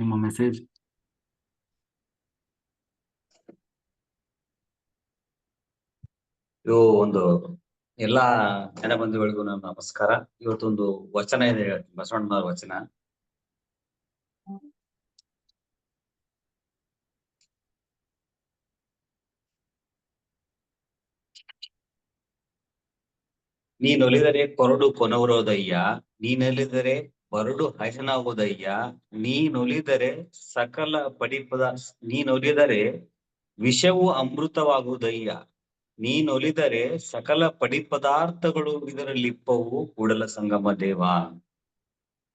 ನಿಮ್ಮ ಮೆಸೇಜ್ ಇದು ಒಂದು ಎಲ್ಲ ಜನ ಬಂಧುಗಳಿಗೂ ನನ್ನ ನಮಸ್ಕಾರ. ಇವತ್ತೊಂದು ವಚನ ಇದೆ ಹೇಳ್ತೀನಿ ಬಸವಣ್ಣನವರ ವಚನ. ನೀನೊಲಿದರೆ ಕೊರಡು ಕೊನವರೋದಯ್ಯ ನೀನೊಲಿದರೆ ಬರಡು ಹಸನಾಗುವುದಯ್ಯ ನೀನೊಲಿದರೆ ಸಕಲ ಪಡಿಪದ ನೀನೊಲಿದರೆ ವಿಷವು ಅಮೃತವಾಗುವುದಯ್ಯ ನೀನೊಲಿದರೆ ಸಕಲ ಪಡಿಪದಾರ್ಥಗಳು ಇದರಲ್ಲಿಪ್ಪವು ಕೂಡಲ ಸಂಗಮ ದೇವ.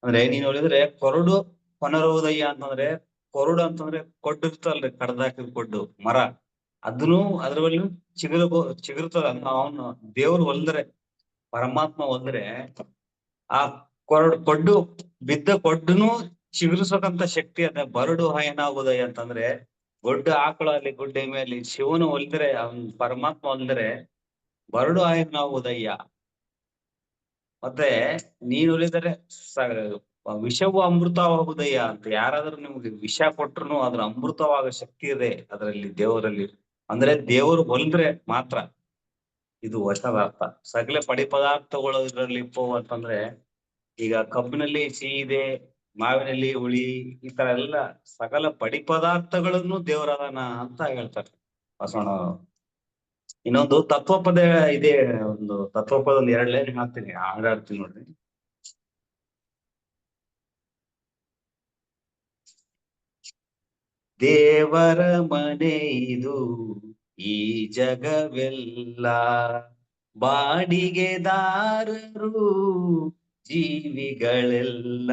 ಅಂದ್ರೆ ನೀನ್ ಒಲಿದ್ರೆ ಕೊರಡು ಕೊನರುವುದಯ್ಯ ಅಂತಂದ್ರೆ, ಕೊರಡು ಅಂತಂದ್ರೆ ಕೊಡ್ಡು ಇರ್ತಲ್ರಿ ಕಡ್ದಾಕಿದ ಕೊಡ್ಡು, ಮರ. ಅದನ್ನು ಅದ್ರಲ್ಲಿ ಚಿಗುರು ಚಿಗುರ್ತದ ಅವನು ದೇವ್ರು ಒಲ್ದ್ರೆ ಪರಮಾತ್ಮ ಒಲ್ದ್ರೆ ಆ ಕೊರಡು ಕೊಡ್ಡು ಬಿದ್ದ ಕೊಡ್ಡುನು ಚಿಗುರಿಸೋಕಂತ ಶಕ್ತಿ ಅದ ಬರಡು ಏನಾಗುದಯ್ಯ ಅಂತಂದ್ರೆ ಗೊಡ್ಡ ಆಕಳ ಅಲ್ಲಿ, ಗುಡ್ಡೆ ಮೇಲೆ ಶಿವನು ಒಲ್ದ್ರೆ ಅವನ್ ಪರಮಾತ್ಮ ಒಲ್ದ್ರೆ ಬರಡು ಆಯನಾಗುದಯ್ಯ ಮತ್ತೆ ನೀನ್ ಸ ವಿಷವು ಅಮೃತವಾಗುದಯ್ಯ ಅಂತ. ಯಾರಾದ್ರೂ ನಿಮ್ಗೆ ವಿಷ ಕೊಟ್ರು ಅದ್ರ ಅಮೃತವಾಗ ಶಕ್ತಿ ಇದೆ ಅದರಲ್ಲಿ ದೇವರಲ್ಲಿ. ಅಂದ್ರೆ ದೇವರು ಒಲ್ದ್ರೆ ಮಾತ್ರ. ಇದು ವಚನದ ಅರ್ಥ. ಸಗಲೆ ಪಡಿ ಪದಾರ್ಥಗಳು ಇದರಲ್ಲಿ ಇಪ್ಪವು ಅಂತಂದ್ರೆ ಈಗ ಕಬ್ಬಿನಲ್ಲಿ ಸಿಹಿ ಇದೆ ಮಾವಿನಲ್ಲಿ ಹುಳಿ, ಈ ತರ ಎಲ್ಲ ಸಕಲ ಪಡಿ ಪದಾರ್ಥಗಳನ್ನು ದೇವರದಾನ ಅಂತ ಹೇಳ್ತಾರೆ ಬಸವಣ್ಣ ಇನ್ನೊಂದು ತತ್ವಪದ ಇದೆ, ಒಂದು ತತ್ವಪದ ಒಂದು ಎರಡು ಲೈನ್ ಹಾಕ್ತೀನಿ, ಹಾಡಾಡ್ತೀನಿ ನೋಡ್ರಿ. ದೇವರ ಮನೆ ಇದು, ಈ ಜಗವೆಲ್ಲ ಬಾಡಿಗೆದಾರರು. ಜೀವಿಗಳೆಲ್ಲ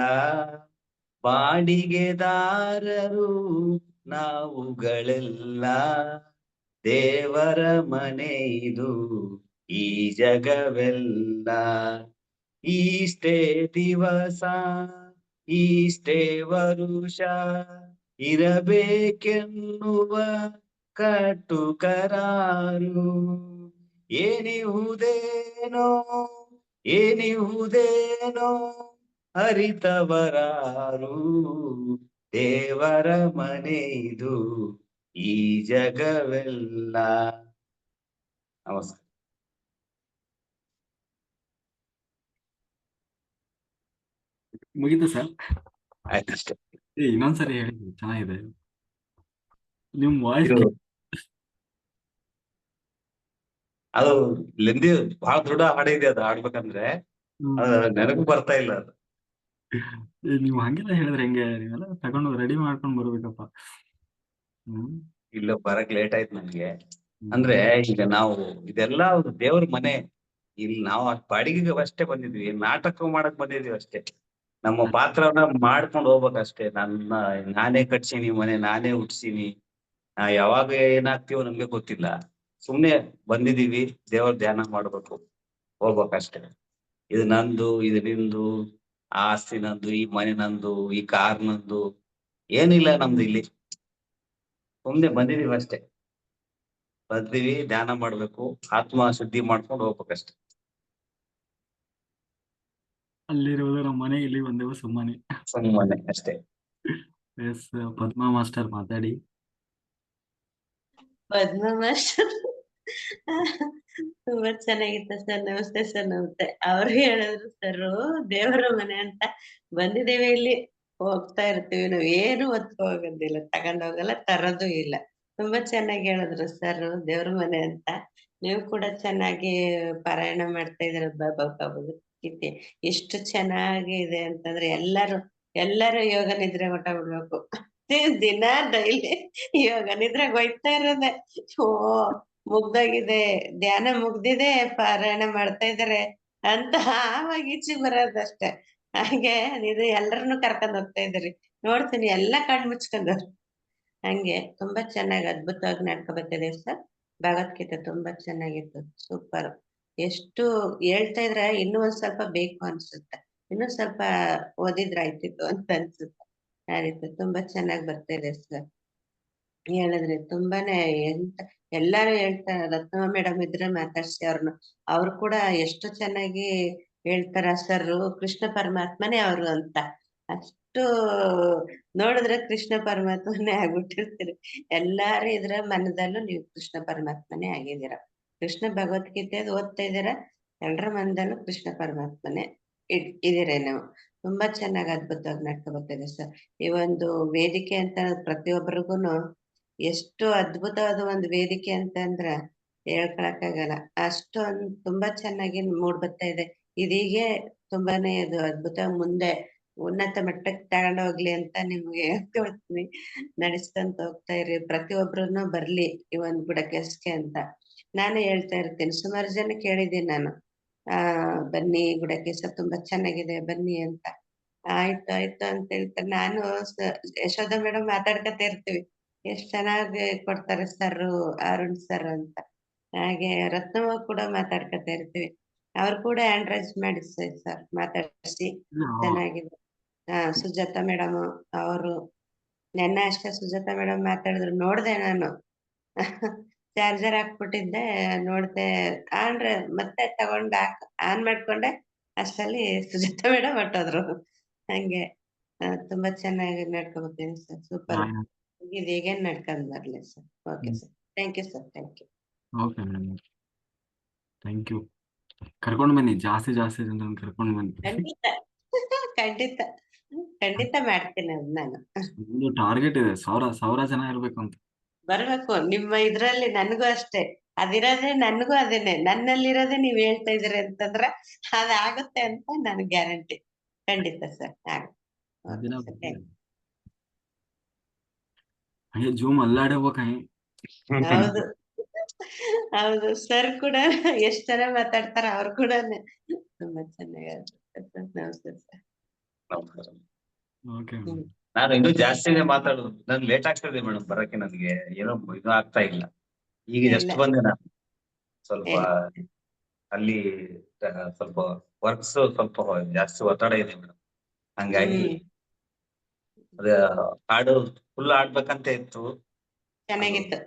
ಬಾಡಿಗೆದಾರರು, ನಾವುಗಳೆಲ್ಲ ದೇವರ ಮನೆ ಇದು, ಈ ಜಗವೆಲ್ಲ. ಈಷ್ಟೇ ದಿವಸ, ಈಷ್ಟೇ ವರುಷ, ಇರಬೇಕೆನ್ನುವ ಕಟ್ಟುಕರಾರು ಏನಿಹುದೇನೋ ಏನಿಹುದೇನೋ ಅರಿತವರಾರು ದೇವರ ಮನೆ ಇದು ಈ ಜಗವೆಲ್ಲ. ನಮಸ್ಕಾರ. ಮುಗಿತು ಸರ್? ಆಯ್ತಷ್ಟೇ. ಇನ್ನೊಂದ್ಸರಿ ಹೇಳಿ ಚೆನ್ನಾಗಿದೆ. ನಿಮ್ ವಾಯ್ಸ್ ಇದು ಅದು ಲೆಂದಿ ಬಹಳ ದೃಢ ಹಾಡಿದೆ ಅದು ಹಾಡ್ಬೇಕಂದ್ರೆ. ಅದು ನೆನಪು ಬರ್ತಾ ಇಲ್ಲ ಅದು. ನೀವು ಹಂಗೆಲ್ಲ ಹೇಳಿದ್ರೆ ಹೆಂಗೆ? ನೀವೆಲ್ಲ ತಗೊಂಡು ರೆಡಿ ಮಾಡ್ಕೊಂಡು ಬರ್ಬೇಕಪ್ಪ. ಇಲ್ಲ ಬರಕ್ ಲೇಟ್ ಆಯ್ತು ನನ್ಗೆ. ಅಂದ್ರೆ ಈಗ ನಾವು ಇದೆಲ್ಲ ದೇವ್ರ ಮನೆ. ಇಲ್ಲಿ ನಾವು ಬಾಡಿಗೆಗೆ ಅಷ್ಟೇ ಬಂದಿದ್ವಿ. ನಾಟಕ ಮಾಡಕ್ ಬಂದಿದ್ವಿ ಅಷ್ಟೇ. ನಮ್ಮ ಪಾತ್ರವನ್ನ ಮಾಡ್ಕೊಂಡು ಹೋಗ್ಬೇಕಷ್ಟೇ. ನನ್ನ ನಾನೇ ಕಟ್ಸೀನಿ ಮನೆ ನಾನೇ ಹುಟ್ಸೀನಿ ನಾ ಯಾವಾಗ ಏನಾಗ್ತೀವೋ ನಮ್ಗೆ ಗೊತ್ತಿಲ್ಲ. ಸುಮ್ನೆ ಬಂದಿದೀವಿ ದೇವರ ಧ್ಯಾನ ಮಾಡ್ಬೇಕು ಹೋಗ್ಬೇಕಷ್ಟೇ ಇದು ನಂದು ಇದು ನಿಂದು ಆ ಆಸ್ತಿ ನಂದು ಈ ಮನೆ ನಂದು ಈ ಕಾರ್ ನಂದು ಏನಿಲ್ಲ ನಮ್ದು ಇಲ್ಲಿ. ಸುಮ್ನೆ ಬಂದಿದೀವಿ ಅಷ್ಟೇ. ಬಂದಿವಿ ಧ್ಯಾನ ಮಾಡ್ಬೇಕು ಆತ್ಮ ಶುದ್ಧಿ ಮಾಡ್ಕೊಂಡು ಹೋಗ್ಬೇಕಷ್ಟೇ ಅಲ್ಲಿರುವುದು ನಮ್ಮ ಮನೆ ಇಲ್ಲಿ ಬಂದೆವು ಸುಮ್ಮನೆ. ಸುಮ್ಮನೆ ಅಷ್ಟೇ. ಎಸ್ ಪದ್ಮಾ ಮಾಸ್ಟರ್ ಮಾತಾಡಿ. ಪದ್ಮ ಮಾಸ್ಟರ್. ತುಂಬಾ ಚೆನ್ನಾಗಿತ್ತ ಸರ್. ನಮಸ್ತೆ ಸರ್. ನಮಸ್ತೆ. ಅವ್ರು ಹೇಳಿದ್ರು ಸರ್ ದೇವರ ಮನೆ ಅಂತ ಬಂದಿದ್ದೇವೆ ಇಲ್ಲಿ. ಹೋಗ್ತಾ ಇರ್ತೀವಿ. ನಾವು ಏನು ಹೊತ್ಕೊ ಹೋಗೋದಿಲ್ಲ ತಗೊಂಡ್ ಹೋಗಲ್ಲ, ತರೋದು ಇಲ್ಲ. ತುಂಬಾ ಚೆನ್ನಾಗಿ ಹೇಳಿದ್ರು ಸರ್. ದೇವ್ರ ಮನೆ ಅಂತ. ನೀವು ಕೂಡ ಚೆನ್ನಾಗಿ ಪಾರಾಯಣ ಮಾಡ್ತಾ ಇದ್ರ ಭಗವದ್ಗೀತೆ ಎಷ್ಟು ಚೆನ್ನಾಗಿ ಇದೆ ಅಂತಂದ್ರೆ ಎಲ್ಲರೂ ಎಲ್ಲರೂ ಯೋಗ ನಿದ್ರೆ ಮಠ ಬಿಡ್ಬೇಕು. ದಿನ ಡೈಲಿ ಯೋಗ ನಿದ್ರೆಗೆ ಹೋಗ್ತಾ ಇರೋದೆ. ಓ ಮುಗ್ದೋಗಿದೆ. ಧ್ಯಾನ ಮುಗ್ದಿದೆ, ಪಾರಾಯಣ ಮಾಡ್ತಾ ಇದಾರೆ ಅಂತ ಆವಾಗ ಈಚೆ ಬರೋದಷ್ಟೇ. ಹಾಗೆ ಇದು ಎಲ್ಲರನ್ನು ಕರ್ಕೊಂಡ್ ಹೋಗ್ತಾ ಇದ್ರಿ ನೋಡ್ತೀನಿ, ಎಲ್ಲಾ ಕಣ್ ಮುಚ್ಕೊಂಡವ್ರು. ಹಂಗೆ ತುಂಬಾ ಚೆನ್ನಾಗಿ ಅದ್ಭುತವಾಗಿ ನಡ್ಕೊಬರ್ತಿದೆ ಸರ್ ಭಗವದ್ಗೀತೆ ತುಂಬಾ ಚೆನ್ನಾಗಿತ್ತು. ಸೂಪರ್. ಎಷ್ಟು ಹೇಳ್ತಾ ಇದ್ರೆ ಇನ್ನೂ ಒಂದ್ ಸ್ವಲ್ಪ ಬೇಕು ಅನ್ಸುತ್ತೆ. ಇನ್ನೂ ಸ್ವಲ್ಪ ಓದಿದ್ರೆ ಆಯ್ತಿತ್ತು ಅಂತ ಅನ್ಸುತ್ತೆ. ಆ ತುಂಬಾ ಚೆನ್ನಾಗಿ ಬರ್ತಾ ಇದೆ ಸರ್ ಹೇಳಿದ್ರೆ ತುಂಬಾನೇ ಎಂತ ಎಲ್ಲಾರು ಹೇಳ್ತಾರೆ, ರತ್ನಮ್ಮ ಮೇಡಮ್ ಇದ್ರೆ ಮಾತಾಡ್ಸಿ ಅವ್ರನ್ನ ಅವ್ರು ಕೂಡ ಎಷ್ಟು ಚೆನ್ನಾಗಿ ಹೇಳ್ತಾರ ಸರ್ ಕೃಷ್ಣ ಪರಮಾತ್ಮನೇ ಅವರು ಅಂತ. ಅಷ್ಟು ನೋಡಿದ್ರೆ ಕೃಷ್ಣ ಪರಮಾತ್ಮನೇ ಆಗ್ಬಿಟ್ಟಿರ್ತೀರಿ. ಎಲ್ಲಾರು ಇದ್ರ ಮನದಲ್ಲೂ ನೀವು ಕೃಷ್ಣ ಪರಮಾತ್ಮನೇ ಆಗಿದ್ದೀರ. ಕೃಷ್ಣ ಭಗವದ್ಗೀತೆ ಓದ್ತಾ ಇದ್ದೀರ? ಎಲ್ರ ಮನದಲ್ಲೂ ಕೃಷ್ಣ ಪರಮಾತ್ಮನೇ ಇದ್ ಇದೀರಿ ನೀವು. ತುಂಬಾ ಚೆನ್ನಾಗಿ ಅದ್ಭುತವಾಗಿ ನಡ್ಕೊಬರ್ತಿದೆ ಸರ್ ಈ ಒಂದು ವೇದಿಕೆ ಅಂತ ಪ್ರತಿಯೊಬ್ಬರಿಗೂನು ಎಷ್ಟು ಅದ್ಭುತವಾದ ಒಂದು ವೇದಿಕೆ ಅಂತಂದ್ರ ಹೇಳ್ಕೊಳಕ್ಕಾಗಲ್ಲ. ಅಷ್ಟೊಂದು ತುಂಬಾ ಚೆನ್ನಾಗಿ ಮೂಡ್ ಬರ್ತಾ ಇದೆ. ಇದೀಗೆ ತುಂಬಾನೇ ಅದು ಅದ್ಭುತ. ಮುಂದೆ ಉನ್ನತ ಮಟ್ಟಕ್ಕೆ ತಗೊಂಡ್ ಹೋಗ್ಲಿ ಅಂತ ನಿಮ್ಗೆ ಹೇಳ್ಕೊಳ್ತೀನಿ ನಡೆಸ್ಕೊಂತ ಹೋಗ್ತಾ ಇರಿ. ಪ್ರತಿಯೊಬ್ರುನು ಬರ್ಲಿ ಈ ಒಂದ್ ಗುಡಕೆಸ್ಗೆ ಅಂತ. ನಾನು ಹೇಳ್ತಾ ಇರ್ತೀನಿ. ಸುಮಾರು ಜನ ಕೇಳಿದೀನಿ ನಾನು. ಆ, ಬನ್ನಿ ಗುಡಕೇಶ ತುಂಬಾ ಚೆನ್ನಾಗಿದೆ, ಬನ್ನಿ ಅಂತ. ಆಯ್ತು ಆಯ್ತು ಅಂತ ಹೇಳ್ತಾರೆ. ನಾನು ಯಶೋಧ ಮೇಡಮ್ ಮಾತಾಡ್ಕತಾ ಇರ್ತೀವಿ. ಎಷ್ಟ್ ಚೆನ್ನಾಗಿ ಕೊಡ್ತಾರೆ ಸರ್ ಅರುಣ್ ಸರ್ ಅಂತ. ಹಾಗೆ ರತ್ನಮ್ಮ ಕೂಡ ಮಾತಾಡ್ಕೊತಾ ಇರ್ತೀವಿ. ಅವ್ರು ಕೂಡ ಹ್ಯಾಂಡ್ ರೈಸ್ ಸರ್ ಮಾತಾಡಿಸಿ. ಚೆನ್ನಾಗಿದೆ. ಹಾ ಸುಜಾತ ಮೇಡಮ್ ಅವರು. ನೆನ್ನೆ ಅಷ್ಟೇ ಸುಜಾತ ಮೇಡಮ್ ಮಾತಾಡಿದ್ರು. ನೋಡ್ದೆ ನಾನು. ಚಾರ್ಜರ್ ಹಾಕ್ಬಿಟ್ಟಿದ್ದೆ ನೋಡ್ದೆ. ಆನ್ ಮತ್ತೆ ತಗೊಂಡ್ ಹಾಕ್ ಆನ್ ಮಾಡ್ಕೊಂಡೆ. ಅಷ್ಟರಲ್ಲಿ ಸುಜಾತ ಮೇಡಮ್ ಹೊಟ್ಟೋದ್ರು ಹಂಗೆ. ತುಂಬಾ ಚೆನ್ನಾಗಿ ನಡ್ಕೊಬರ್ತೀನಿ ಸರ್. ಸೂಪರ್. ಇದು ಹೀಗೆ ನಡ್ಕೊಂಡ್ ಬರ್ಲಿ sir. Okay sir. Thank you sir thank you okay madam thank you ಕರ್ಕೊಂಡು ಬನ್ನಿ. ಜಾಸ್ತಿ ಜಾಸ್ತಿ ಜನರನ್ನು ಕರ್ಕೊಂಡು ಬನ್ನಿ. ಖಂಡಿತ. ಖಂಡಿತ. ಖಂಡಿತ ಮಾಡ್ತೀನಿ ನಾನು. ಒಂದು ಟಾರ್ಗೆಟ್ ಇದೆ. ಸಾವಿರ ಸಾವಿರ ಜನ ಇರ್ಬೇಕು ಅಂತ ಬರ್ಬೇಕು. ನಿಮ್ಮ ಇದ್ರಲ್ಲಿ ನನ್ಗೂ ಅಷ್ಟೇ. ಅದಿರೋದೇ ನನ್ಗೂ ಅದೇನೆ. ನನ್ನಲ್ಲಿರೋದೇ ನೀವ್ ಹೇಳ್ತಾ ಇದೀರಿ ಅಂತಂದ್ರೆ ಅದಾಗುತ್ತೆ ಅಂತ ನನ್ ಗ್ಯಾರಂಟಿ. ಖಂಡಿತ ಸರ್. ಹಂಗೆ ಜೂಮ್ ಅಲ್ಲಾಡೆ ಹೋಗ್ಬೇಕು ಹೌದು. ಹೌದು ಸರ್ ಕೂಡ ಎಷ್ಟ್ ಚೆನ್ನಾಗ್ ಮಾತಾಡ್ತಾರ ಅವ್ರ ಕೂಡ ತುಂಬಾ ಚೆನ್ನಾಗಿ ನಾನು ಇನ್ನೂ ಜಾಸ್ತಿನೇ ಮಾತಾಡೋದು. ನನ್ ಲೇಟ್ ಆಗ್ತದೆ ಮೇಡಮ್ ಬರಕ್ಕೆ ನನಗೆ ಏನೋ ಇದು ಆಗ್ತಾ ಇಲ್ಲ. ಈಗ ಎಷ್ಟು ಜಸ್ಟ್ ಬಂದೆ ನಾನು. ಸ್ವಲ್ಪ ಅಲ್ಲಿ ಸ್ವಲ್ಪ ವರ್ಕ್ಸ್ ಸ್ವಲ್ಪ ಜಾಸ್ತಿ ಒತ್ತಡ ಇದೆ ಮೇಡಮ್. ಹಂಗಾಗಿ. ಅದ ಹಾಡು ಫುಲ್ ಆಡ್ಬೇಕಂತ ಇತ್ತು. ಚೆನ್ನಾಗಿತ್ತು.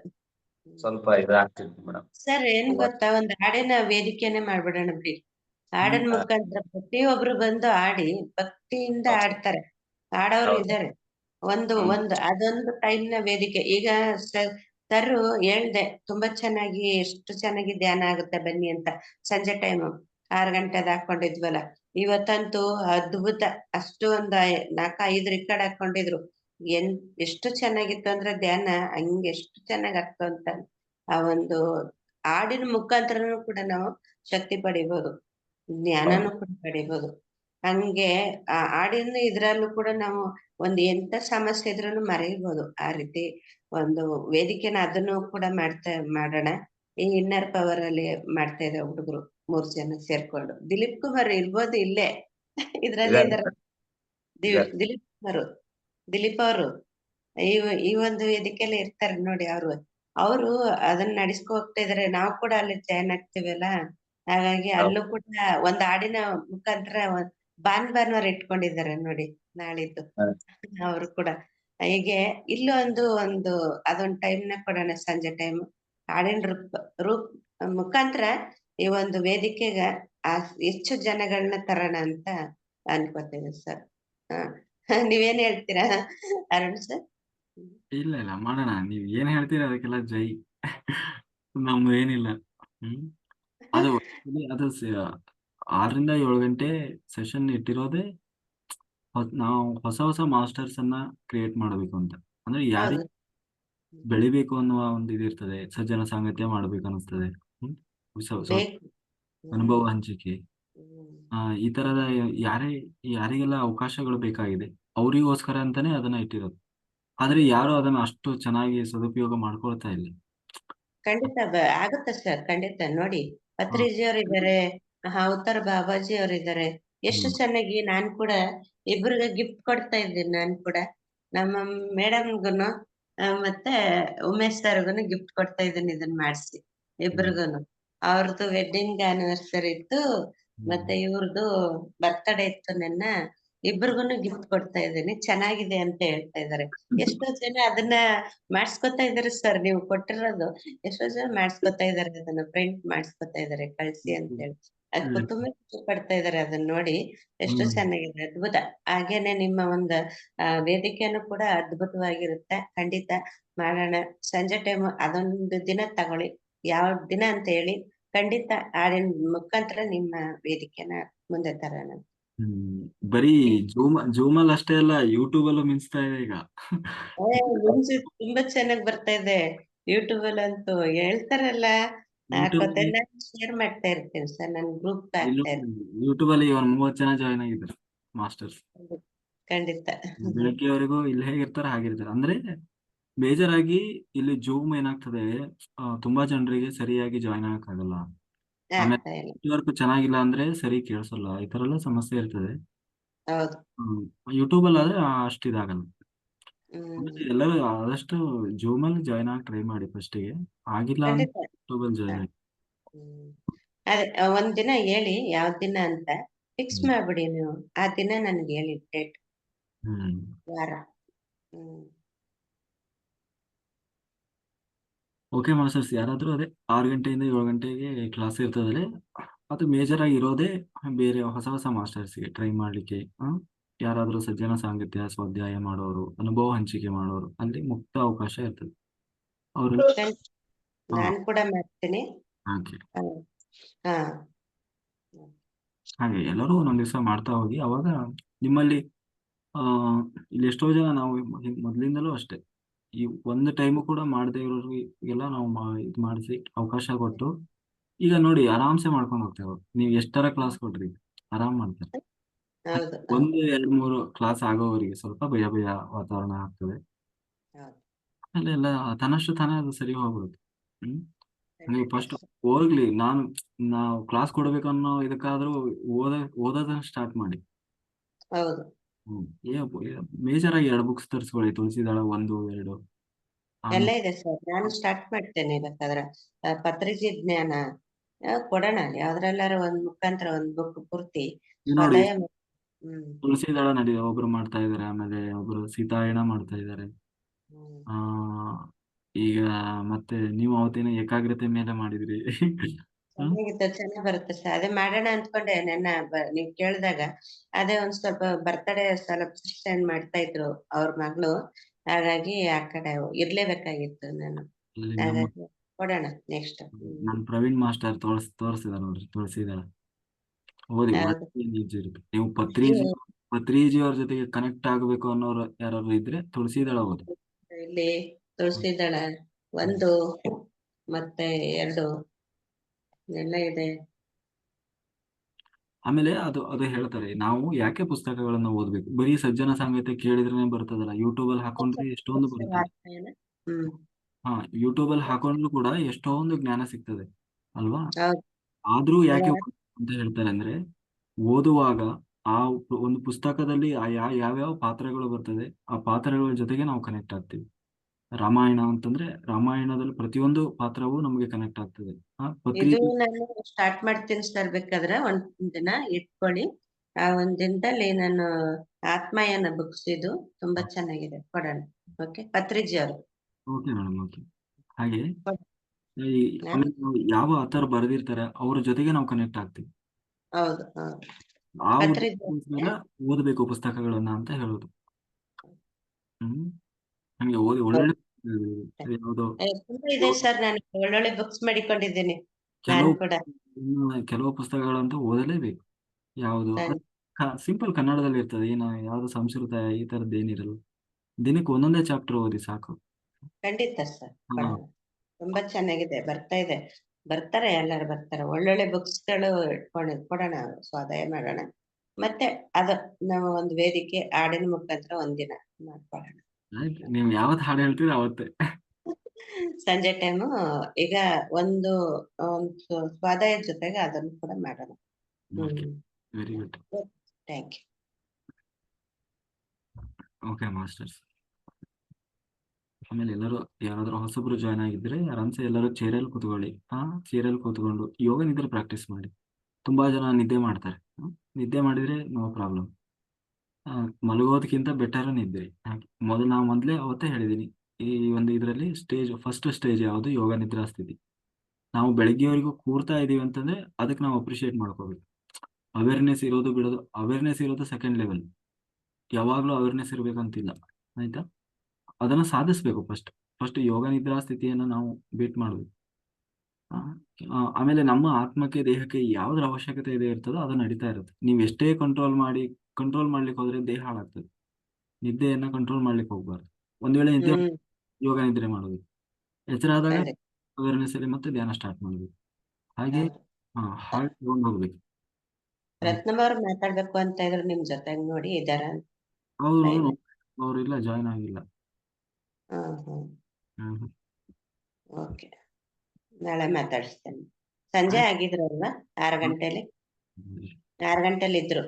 ಸ್ವಲ್ಪ ಇದಾಗ್ತಿತ್ತು ಮೇಡಮ್ ಸರ್ ಏನ್ ಗೊತ್ತಾ? ಒಂದ್ ಹಾಡಿನ ವೇದಿಕೆನೆ ಮಾಡ್ಬಿಡೋಣ ಬಿಡಿ. ಹಾಡಿನ ಮುಖಾಂತರ ಪ್ರತಿಯೊಬ್ರು ಬಂದು ಆಡಿ ಭಕ್ತಿಯಿಂದ. ಆಡ್ತಾರೆ ಆಡೋರು. ಇದಾರೆ ಒಂದು. ಒಂದು ಅದೊಂದು ಟೈಮ್ನ ವೇದಿಕೆ. ಈಗ ಸರ್ ಹೇಳ್ದೆ ತುಂಬಾ ಚೆನ್ನಾಗಿ ಎಷ್ಟು ಚೆನ್ನಾಗಿ ಧ್ಯಾನ ಆಗುತ್ತೆ ಬನ್ನಿ ಅಂತ. ಸಂಜೆ ಟೈಮ್ ಆರ್ ಗಂಟೆದ್ ಹಾಕೊಂಡಿದ್ವಲ್ಲ. ಇವತ್ತಂತೂ ಅದ್ಭುತ ಅಷ್ಟು ಒಂದ್ ಐದು ರಿಕಾರ್ಡ್ ಹಾಕೊಂಡಿದ್ರು. ಎನ್ ಎಷ್ಟು ಚೆನ್ನಾಗಿತ್ತು ಅಂದ್ರೆ ಧ್ಯಾನ, ಹಂಗೆ ಎಷ್ಟು ಚೆನ್ನಾಗ್ ಆಗ್ತು ಅಂತ ಆ ಒಂದು ಹಾಡಿನ ಮುಖಾಂತರನು ಕೂಡ ನಾವು ಶಕ್ತಿ ಪಡಿಬಹುದು ಜ್ಞಾನನು ಕೂಡ ಪಡಿಬಹುದು ಹಂಗೆ ಆ ಹಾಡಿನ ಇದ್ರಲ್ಲೂ ಕೂಡ ನಾವು ಒಂದು ಎಂತ ಸಮಸ್ಯೆ ಇದ್ರೂ ಮರೆಯಬಹುದು ಆ ರೀತಿ ಒಂದು ವೇದಿಕೆನ ಅದನ್ನು ಕೂಡ ಮಾಡ್ತಾ, ಮಾಡೋಣ. ಈ ಇನ್ನರ್ ಪವರ್ ಅಲ್ಲಿ ಮಾಡ್ತಾ ಇದ್ದಾರೆ ಹುಡುಗರು. ಮೂರ್ ಜನ ಸೇರ್ಕೊಂಡು. ದಿಲೀಪ್ ಕುಮಾರ್ ಇರ್ಬೋದು ಇಲ್ಲೇ. ಇದ್ರಲ್ಲಿ ದಿಲೀಪ್ ಕುಮಾರ್ ದಿಲೀಪ್ ಅವರು. ಈ ಈ ಒಂದು ವೇದಿಕೆಯಲ್ಲಿ ಇರ್ತಾರೆ ನೋಡಿ ಅವರು. ಅವರು ಅದನ್ನ ನಡೆಸ್ಕೊ ಹೋಗ್ತಾ ಇದಾರೆ. ನಾವು ಕೂಡ ಅಲ್ಲಿ ಜಾಯ್ನ್ ಆಗ್ತೀವಲ್ಲ? ಹಾಗಾಗಿ ಅಲ್ಲೂ ಕೂಡ ಒಂದ್ ಹಾಡಿನ ಮುಖಾಂತರ ಬಾನ್ ಭಾನುವಾರ ಇಟ್ಕೊಂಡಿದ್ದಾರೆ ನೋಡಿ ನಾಳಿದ್ದು. ಅವರು ಕೂಡ. ಹೀಗೆ ಇಲ್ಲೊಂದು ಒಂದು ಅದೊಂದ್ ಟೈಮ್ನ ಕೊಡೋಣ ಸಂಜೆ ಟೈಮ್ ಹಾಡಿನ ರೂಪ ರೂಪ್ ಮುಖಾಂತರ ಈ ಒಂದು ವೇದಿಕೆಗ ಆ ಹೆಚ್ಚು ಜನಗಳನ್ನ ತರೋಣ ಅಂತ ಅನ್ಕೋತೇವೆ ಸರ್. ನೀವೇನ್ ಹೇಳ್ತೀರಾ ಅರುಣ್ ಸರ್? ಇಲ್ಲ ಇಲ್ಲ ಮಾಡೋಣ. ನೀವ್ ಏನ್ ಹೇಳ್ತೀರಾ ಅದಕ್ಕೆಲ್ಲ ಜೈ. ನಮ್ದು ಏನಿಲ್ಲ. ಹ್ಮ್. ಅದು ಅದು ಆರರಿಂದ ಏಳು ಗಂಟೆ ಸೆಷನ್ ಇಟ್ಟಿರೋದೇ ನಾವು ಹೊಸ ಹೊಸ ಮಾಸ್ಟರ್ಸ್ ಅನ್ನ ಕ್ರಿಯೇಟ್ ಮಾಡಬೇಕು ಅಂತ. ಅಂದ್ರೆ ಯಾರಿಗೆ ಬೆಳಿಬೇಕು ಅನ್ನುವ ಒಂದು ಇದಿರ್ತದೆ. ಸಜ್ಜನ ಸಾಂಗತ್ಯ ಮಾಡ್ಬೇಕು ಅನಿಸ್ತದೆ ಅನುಭವ ಹಂಚಿಕೆ. ಹ್ಮ್. ಆ ಈ ತರದ ಯಾರೇ ಯಾರಿಗೆಲ್ಲ ಅವಕಾಶಗಳು ಬೇಕಾಗಿದೆ ಅವರಿಗೋಸ್ಕರ ಅಂತಾನೆ ಅದನ್ನ ಇಟ್ಟಿರೋದು. ಆದ್ರೆ ಯಾರು ಅದನ್ನ ಅಷ್ಟು ಚೆನ್ನಾಗಿ ಸದುಪಯೋಗ ಮಾಡ್ಕೊಳ್ತಾ ಇಲ್ಲ. ಖಂಡಿತ ಬ- ಆಗುತ್ತೆ ಸರ್ ಖಂಡಿತ. ನೋಡಿ ಪತ್ರಿಜಿ ಅವರಿದ್ದಾರೆ ಅವತಾರ್ ಬಾಬಾಜಿ ಅವ್ರು ಇದಾರೆ ಎಷ್ಟು ಹ್ಮ್. ಚೆನ್ನಾಗಿ ನಾನ್ ಕೂಡ ಇಬ್ರಿಗೆ ಗಿಫ್ಟ್ ಕೊಡ್ತಾ ಇದ್ದೀನಿ ನಾನ್ ಕೂಡ. ನಮ್ಮ ಮೇಡಮ್ಗುನು ಮತ್ತೆ ಉಮೇಶ್ ಸರ್ಗುನು ಗಿಫ್ಟ್ ಕೊಡ್ತಾ ಇದ್ದೀನಿ ಇದನ್ನ ಮಾಡಿಸಿ ಇಬ್ರಿಗೂನು. ಅವ್ರದ್ದು ವೆಡ್ಡಿಂಗ್ ಆನಿವರ್ಸರಿ ಇತ್ತು. ಮತ್ತೆ ಇವ್ರದ್ದು ಬರ್ತ್ಡೇ ಇತ್ತು ನನ್ನ. ಇಬ್ರಿಗೂನು ಗಿಫ್ಟ್ ಕೊಡ್ತಾ ಇದ್ದೀನಿ. ಚೆನ್ನಾಗಿದೆ ಅಂತ ಹೇಳ್ತಾ ಇದಾರೆ ಎಷ್ಟೋ ಜನ ಅದನ್ನ ಮಾಡಿಸ್ಕೊತಾ ಇದಾರೆ ಸರ್ ನೀವು ಕೊಟ್ಟಿರೋದು ಎಷ್ಟೋ ಜನ ಮಾಡಿಸ್ಕೊತಾ ಇದಾರೆ ಅದನ್ನ ಪ್ರಿಂಟ್ ಮಾಡಿಸ್ಕೊತಾ ಇದಾರೆ ಕಳ್ಸಿ ಅಂತ ಹೇಳಿ. ಅದ್. ತುಂಬಾ ಖುಷಿ ಪಡ್ತಾ ಇದಾರೆ ಅದನ್ನ ನೋಡಿ. ಎಷ್ಟು ಚೆನ್ನಾಗಿದೆ ಅದ್ಭುತ. ಹಾಗೇನೆ ನಿಮ್ಮ ಒಂದು ವೇದಿಕೆನು ಕೂಡ ಅದ್ಭುತವಾಗಿರುತ್ತೆ. ಖಂಡಿತ ಮಾಡೋಣ. ಸಂಜೆ ಟೈಮ್ ಅದೊಂದು ದಿನ ತಗೊಳ್ಳಿ. ಯಾವ ದಿನ ಅಂತ ಹೇಳಿ ಖಂಡಿತ. ಹಾಡಿನ ಮುಖಾಂತರ ನಿಮ್ಮ ವೇದಿಕೆನ ಮುಂದೆ ತರೋಣ. ಬರೀ ಜೂಮ್ ಅಲ್ಲಿ ಅಷ್ಟೇ ಅಲ್ಲ ಯೂಟ್ಯೂಬ್ ಅಲ್ಲೂ ಮಿಂಚ್ತಾ ಇದೆ ಈಗ. ತುಂಬಾ ಚೆನ್ನಾಗಿ ಬರ್ತಾ ಇದೆ. ಯೂಟ್ಯೂಬ್ ಅಂತೂ ಹೇಳ್ತಾರಲ್ಲ. ಶೇರ್ ಮಾಡ್ತಾ ಇರ್ತೀನಿ ಸರ್. ನನ್ ಗ್ರೂಪ್ ಯೂಟ್ಯೂಬ್ ಅಲ್ಲಿ ಇವಾಗ ಮೂವತ್ತು ಜನ ಜಾಯ್ನ್ ಆಗಿದ್ದಾರೆ ಮಾಸ್ಟರ್ಸ್ ಖಂಡಿತ. ಬೆಳಗ್ಗೆವರೆಗೂ ಇಲ್ಲಿ ಹೇಗಿರ್ತಾರೆ ಹಾಗಿರ್ತಾರೆ. ಅಂದ್ರೆ ಬೇಜಾರಾಗಿ ಇಲ್ಲಿ ಜೂಮ್ ಏನಾಗ್ತದೆ ಆ, ತುಂಬಾ ಜನರಿಗೆ ಸರಿಯಾಗಿ ಜಾಯ್ನ್ ಆಗಕ್ಕಾಗಲ್ಲ. ಆಮೇಲೆ ಆಗ್ತಾ ಇಲ್ಲ ನೆಟ್ವರ್ಕ್ ಚೆನ್ನಾಗಿಲ್ಲ ಅಂದ್ರೆ ಸರಿ ಕೇಳಿಸಲ್ಲ ಈ ತರ ಎಲ್ಲ ಸಮಸ್ಯೆ ಇರ್ತದೆ. ಹೌದು. ಯೂಟ್ಯೂಬ್ ಅಲ್ಲಿ ಆದ್ರೆ ಅಷ್ಟು ಇದಾಗಲ್ಲ. ಹ್ಮ್. ಎಲ್ಲರೂ ಆದಷ್ಟು ಜೂಮ್ ಅಲ್ಲಿ ಜಾಯ್ನ್ ಆಗಿ ಟ್ರೈ ಮಾಡಿ ಫಸ್ಟ್ಗೆ. ಆಗಿಲ್ಲ ಅಂದ್ರೆ ಖಂಡಿತ. ಯೂಟ್ಯೂಬ್ ಅಲ್ಲಿ ಜಾಯ್ನ್ ಆಗಿ. ಹ್ಮ್. ಅದೇ ಆ, ಒಂದ್ ದಿನ ಹೇಳಿ ಯಾವ ದಿನ ಅಂತ ಫಿಕ್ಸ್ ಹ್ಮ್. ಮಾಡ್ಬಿಡಿ ನೀವು. ಆ ದಿನ ನನ್ಗೆ ಹೇಳಿ ಡೇಟ್ ಹ್ಮ್. ವಾರ. ಹ್ಮ್. ಓಕೆ ಮಾಸ್ಟರ್ಸ್ ಯಾರಾದರೂ ಅದೇ ಆರು ಗಂಟೆಯಿಂದ ಏಳು ಗಂಟೆಗೆ ಕ್ಲಾಸ್ ಇರ್ತದೆ ಅದು ಮೇಜರ್ ಆಗಿ ಇರೋದೇ ಬೇರೆ ಹೊಸ ಹೊಸ ಮಾಸ್ಟರ್ಸ್ಗೆ ಟ್ರೈ ಮಾಡ್ಲಿಕ್ಕೆ ಯಾರಾದರೂ ಯಾರಾದ್ರೂ ಸಜ್ಜನ ಸಾಂಗತ್ಯ ಸ್ವಾಧ್ಯಾಯ ಮಾಡೋರು ಅನುಭವ ಹಂಚಿಕೆ ಮಾಡೋರು ಅಲ್ಲಿ ಮುಕ್ತ ಅವಕಾಶ ಇರ್ತದೆ. ಅವರು ಖಂಡಿತ. ಕೂಡ ಮಾಡ್ತೀನಿ. ಹಾಗೆ ಹಾ. ಹಾ. ಹಾಗೆ ಎಲ್ಲರೂ ಒಂದೊಂದು ದಿವಸ ಮಾಡ್ತಾ ಹೋಗಿ ಅವಾಗ ನಿಮ್ಮಲ್ಲಿ ಆ ಇಲ್ಲಿ ಎಷ್ಟೋ ಜನ ನಾವು ಮೊದ್ಲಿಂದಲೂ ಅಷ್ಟೇ. ಈ ಒಂದು ಟೈಮು ಕೂಡ ಮಾಡದೇ ಇರೋರಿಗೆಲ್ಲ ನಾವು ಇದು ಮಾಡಿಸಿ ಅವಕಾಶ ಕೊಟ್ಟು ಈಗ ನೋಡಿ ಆರಾಮ್ಸೆ ಮಾಡ್ಕೊಂಡು ಹೋಗ್ತೇವೆ ನೀವು ಎಷ್ಟರ ಕ್ಲಾಸ್ ಕೊಟ್ರಿ? ಆರಾಮ್ ಮಾಡ್ತಾರೆ. ಒಂದು ಎರಡು ಮೂರು ಕ್ಲಾಸ್ ಆಗೋವರಿಗೆ ಸ್ವಲ್ಪ ಭಯ ಭಯ ವಾತಾವರಣ ಆಗ್ತದೆ. ಅಲ್ಲೆಲ್ಲ ಆಮೇಲೆ ಎಲ್ಲ ತನ್ನಷ್ಟು ತಾನೇ ಅದು ಸರಿ ಹೋಗ್ಬಿಡುತ್ತೆ. ಹ್ಮ್? ನೀವು ಫಸ್ಟ್. ಹೋಗ್ಲಿ ನಾನು ನಾವು ಕ್ಲಾಸ್ ಕೊಡ್ಬೇಕನ್ನೋ ಇದಕ್ಕಾದ್ರೂ ಓದ ಓದೋದನ್ನ ಸ್ಟಾರ್ಟ್ ಮಾಡಿ. ಮೇಜರ್ ಆಗಿ ಎರಡು ಬುಕ್ಸ್ ತರಿಸ್ಕೊಳ್ಳಿ ತುಳಸಿದಾಳ ಒಂದು ಎರಡು. ಎಲ್ಲ ಇದೆ ಸರ್ ನಾನು ಸ್ಟಾರ್ಟ್ ಮಾಡ್ತೇನೆ ಬೇಕಾದ್ರೆ ಪತ್ರಿಕೆ ಜ್ಞಾನ ಕೊಡೋಣ ಯಾವ್ದ್ರಲ್ಲಾರು ಒಂದ್ ಮುಖಾಂತರ ಒಂದ್ ಬುಕ್ ಪೂರ್ತಿ ನೋಡಿ ತುಳಸಿದಾಳ ನಡೀದೆ ಒಬ್ರು ಮಾಡ್ತಾ ಇದಾರೆ ಆಮೇಲೆ ಒಬ್ರು ಸೀತಾಯಣ ಮಾಡ್ತಾ ಇದಾರೆ. ಆ ಈಗ ಮತ್ತೆ ನೀವು ಅವತ್ತಿನ ಏಕಾಗ್ರತೆ ಮೇಲೆ ಮಾಡಿದ್ರಿ. ಚೆನ್ನಾಗಿತ್ತು ಚೆನ್ನಾಗ್ ಬರುತ್ತೆ ಸರ್. ಅದೇ ಮಾಡೋಣ ಅಂದ್ಕೊಂಡೆ ನೆನ್ನ ನೀವ್ ಕೇಳಿದಾಗ. ಅದೇ ಒಂದ್ ಸ್ವಲ್ಪ ಬರ್ತಡೇ ಸೆಲೆಬ್ರೇಷನ್ ಮಾಡ್ತಾ ಇದ್ರು ಅವ್ರ ಮಗಳು. ಹಾಗಾಗಿ ಆ ಕಡೆ ಇರ್ಲೇಬೇಕಾಗಿತ್ತು ನಾನು. ಹಾಗಾಗಿ ಕೊಡೋಣ ನೆಕ್ಸ್ಟ್ ನಮ್ ಪ್ರವೀಣ್ ಮಾಸ್ಟರ್ ತೋರ್ಸ್ ತೋರಿಸಿದಾರೆ ನೋಡ್ರಿ ತುಳಸಿದಾಳ ಓದಿ ಇರುತ್ತೆ. ನೀವು ಪತ್ರಿಜಿ ಪತ್ರಿಜಿ ಅವ್ರ ಜೊತೆಗೆ ಕನೆಕ್ಟ್ ಆಗ್ಬೇಕು ಅನ್ನೋರು ಯಾರಾದ್ರು ಇದ್ರೆ ತುಳಸಿದಾಳ ಓದಿ. ಇಲ್ಲಿ ತುಳಸಿದಾಳ ಒಂದು ಮತ್ತೆ ಎರಡು. ಎಲ್ಲ ಇದೆ. ಆಮೇಲೆ ಅದು ಅದು ಹೇಳ್ತಾರೆ ನಾವು ಯಾಕೆ ಪುಸ್ತಕಗಳನ್ನ ಓದ್ಬೇಕು? ಬರೀ ಸಜ್ಜನ ಸಾಂಗತ್ಯ ಕೇಳಿದ್ರೇನೆ ಬರ್ತದಲ್ಲ ಯೂಟ್ಯೂಬ್ ಅಲ್ಲಿ ಹಾಕೊಂಡ್ರೆ ಎಷ್ಟೊಂದು? ಹ್ಮ್. ಹಾ ಯೂಟ್ಯೂಬ್ ಅಲ್ಲಿ ಹಾಕೊಂಡ್ರು ಕೂಡ ಎಷ್ಟೊಂದು ಜ್ಞಾನ ಸಿಗ್ತದೆ ಅಲ್ವಾ? ಆದ್ರೂ ಯಾಕೆ ಅಂತ ಹೇಳ್ತಾರೆ ಅಂದ್ರೆ ಓದುವಾಗ ಆ ಒಂದು ಪುಸ್ತಕದಲ್ಲಿ ಆ ಯಾವ್ಯಾವ ಪಾತ್ರಗಳು ಬರ್ತದೆ ಆ ಪಾತ್ರಗಳ ಜೊತೆಗೆ ನಾವು ಕನೆಕ್ಟ್ ಆಗ್ತೀವಿ. ರಾಮಾಯಣ ಅಂತಂದ್ರೆ ರಾಮಾಯಣದಲ್ಲಿ ಪ್ರತಿಯೊಂದು ಪಾತ್ರವೂ ನಮಗೆ ಕನೆಕ್ಟ್ ಆಗ್ತದೆ. ಆ ಇದು ನಾನು ಸ್ಟಾರ್ಟ್ ಮಾಡ್ತೀನಿ ಸರ್ ಬೇಕಾದ್ರೆ ಒಂದ್ ದಿನ ಇಟ್ಕೊಳ್ಳಿ. ಆ ಒಂದ್ ದಿನದಲ್ಲಿ ನಾನು ಆತ್ಮಯನ ಬುಕ್ಸ್ ಇದು ತುಂಬಾ ಚೆನ್ನಾಗಿದೆ. ಕೊಡೋಣ. ಓಕೆ ಪತ್ರಿಜಿ ಅವರು. ಓಕೆ ಮೇಡಮ್ ಓಕೆ ಹಾಗೆ ಯಾವ ಆತರ ಬರೆದಿರ್ತಾರೆ ಅವ್ರ ಜೊತೆಗೆ ನಾವು ಕನೆಕ್ಟ್ ಆಗ್ತೀವಿ. ಹೌದು ಓದಬೇಕು ಪುಸ್ತಕಗಳನ್ನ ಅಂತ ಹೇಳೋದು. ಹ್ಮ್. ನಮ್ಗೆ ಓದಿ ಒಳ್ಳೆ ಪುಸ್ತಕಗಳಿವೆ. ಯಾವ್ದೋ ತುಂಬಾ ಇದೆ ಸರ್ ನಾನು ಒಳ್ಳೊಳ್ಳೆ ಬುಕ್ಸ್ ಮಾಡಿಕೊಂಡಿದ್ದೀನಿ. ಕೆಲವು ಪುಸ್ತಕಗಳಂತೂ ಓದಲೇಬೇಕು. ಯಾವುದು? ಸಿಂಪಲ್ ಕನ್ನಡದಲ್ಲಿ ಇರ್ತದೆ. ಏನು ಯಾವ್ದು ಸಂಸ್ಕೃತ ಈ ತರದ್ದು ಏನಿರಲ್ಲ. ದಿನಕ್ಕೆ ಒಂದೊಂದೇ ಚಾಪ್ಟರ್ ಓದಿ ಸಾಕು. ಖಂಡಿತ ಸರ್. ತುಂಬಾ ಚೆನ್ನಾಗಿದೆ. ಬರ್ತಾ ಇದೆ. ಬರ್ತಾರೆ ಎಲ್ಲರೂ ಬರ್ತಾರೆ. ಒಳ್ಳೊಳ್ಳೆ ಬುಕ್ಸ್ಗಳು ಇಟ್ಕೊಂಡು ಕೊಡೋಣ ಸ್ವಾದಾಯ ಮಾಡೋಣ. ಮತ್ತೆ ಅದ ನಾವು ಒಂದು ವೇದಿಕೆ ಹಾಡಿನ ಮುಖಾಂತರ ಒಂದಿನ ಮಾಡ್ಕೊಳ್ಳೋಣ. ಆಯ್ತು ನೀವು ಯಾವತ್ತು ಹಾಡು ಹೇಳ್ತೀರ ಅವತ್ತೇ. ಸಂಜೆ ಟೈಮ್ ಈಗ ಒಂದು ಒಂದು ಜೊತೆಗೆ ಅದನ್ನು ಕೂಡ ಮಾಡೋಣ. Very good thank you okay masters ಆಮೇಲೆ ಎಲ್ಲರೂ ಯಾರಾದ್ರೂ ಹೊಸಬ್ರು ಜಾಯ್ನ್ ಆಗಿದ್ರೆ ಆರಾಮ್ಸೆ ಎಲ್ಲರೂ ಚೇರಲ್ಲಿ ಕೂತ್ಕೊಳ್ಳಿ. ಹಾ ಚೇರಲ್ಲಿ ಕೂತ್ಕೊಂಡು ಯೋಗ ನಿದ್ರೆ ಪ್ರಾಕ್ಟೀಸ್ ಮಾಡಿ. ತುಂಬಾ ಜನ ನಿದ್ದೆ ಮಾಡ್ತಾರೆ? ನಿದ್ದೆ ಮಾಡಿದ್ರೆ ನೋ ಪ್ರಾಬ್ಲಮ್ ಮಲಗೋದಕ್ಕಿಂತ ಬೆಟರ್ ನಿದ್ದೆ ಹಾಗೆ, ಮೊದಲು ನಾವು ಮೊದಲೇ ಅವತ್ತೇ ಹೇಳಿದ್ದೀನಿ ಈ ಒಂದು ಇದರಲ್ಲಿ ಸ್ಟೇಜ್ ಫಸ್ಟ್ ಸ್ಟೇಜ್ ಯಾವುದು? ಯೋಗ ನಿದ್ರಾ ಸ್ಥಿತಿ ನಾವು ಬೆಳಗ್ಗೆವರೆಗೂ ಕೂರ್ತಾ ಇದೀವಿ ಅಂತಂದ್ರೆ ಅದಕ್ಕೆ ನಾವು ಅಪ್ರಿಷಿಯೇಟ್ ಮಾಡ್ಕೋಬೇಕು. ಅವೇರ್ನೆಸ್ ಇರೋದು ಬಿಡೋದು ಅವೇರ್ನೆಸ್ ಇರೋದು ಸೆಕೆಂಡ್ ಲೆವೆಲ್ ಯಾವಾಗಲೂ ಅವೇರ್ನೆಸ್ ಇರ್ಬೇಕಂತಿಲ್ಲ, ಆಯ್ತಾ? ಅದನ್ನ ಸಾಧಿಸ್ಬೇಕು ಫಸ್ಟ್ ಫಸ್ಟ್ ಯೋಗ ನಿದ್ರಾ ಸ್ಥಿತಿಯನ್ನ ನಾವು ಬೀಟ್ ಮಾಡಬೇಕು. ಆಮೇಲೆ ನಮ್ಮ ಆತ್ಮಕ್ಕೆ, ದೇಹಕ್ಕೆ ಯಾವ್ದ್ರ ಅವಶ್ಯಕತೆ ಇದೆ ಇರ್ತದೋ ಅದು ನಡೀತಾ ಇರುತ್ತೆ. ನೀವು ಎಷ್ಟೇ ಕಂಟ್ರೋಲ್ ಮಾಡಿ ಕಂಟ್ರೋಲ್ ಮಾಡ್ಲಿಕ್ಕೆ ಹೋದ್ರೆ ದೇಹ ಹಾಳಾಗ್ತದೆ. ನಿದ್ದೆಯನ್ನ ಕಂಟ್ರೋಲ್ ಮಾಡ್ಲಿಕ್ಕೆ ಹೋಗ್ಬಾರ್ದು. ಒಂದ್ ವೇಳೆ ನಿದ್ದೆ ಯೋಗ ನಿದ್ರೆ ಮಾಡೋದು. ಎಚ್ಚರ ಆದಾಗ ಅವೇರ್ನೆಸ್ ಅಲ್ಲಿ ಮತ್ತೆ ಧ್ಯಾನ ಸ್ಟಾರ್ಟ್ ಮಾಡುದು. ಹಾಗೆ ಹಾ ಹಾಗೆ ತಗೊಂಡ್ ಹೋಗ್ಬೇಕು. ರತ್ನಮ್ಮ ಅವ್ರು ಮಾತಾಡ್ಬೇಕು ಅಂತ ಇದ್ರು ನಿಮ್ ಜೊತೆಗ್ ನೋಡಿ ಇದಾರ ಅವರು ಇಲ್ಲ ಜಾಯಿನ್ ಆಗಿಲ್ಲ. ಓಕೆ. ನಾಳೆ ಮಾತಾಡಿಸ್ತೇನೆ. ಸಂಜೆ ಆಗಿದ್ರಲ್ವಾ? ಆರು ಗಂಟೆಲಿ. ಆರು ಗಂಟೆಲಿ ಇದ್ರು.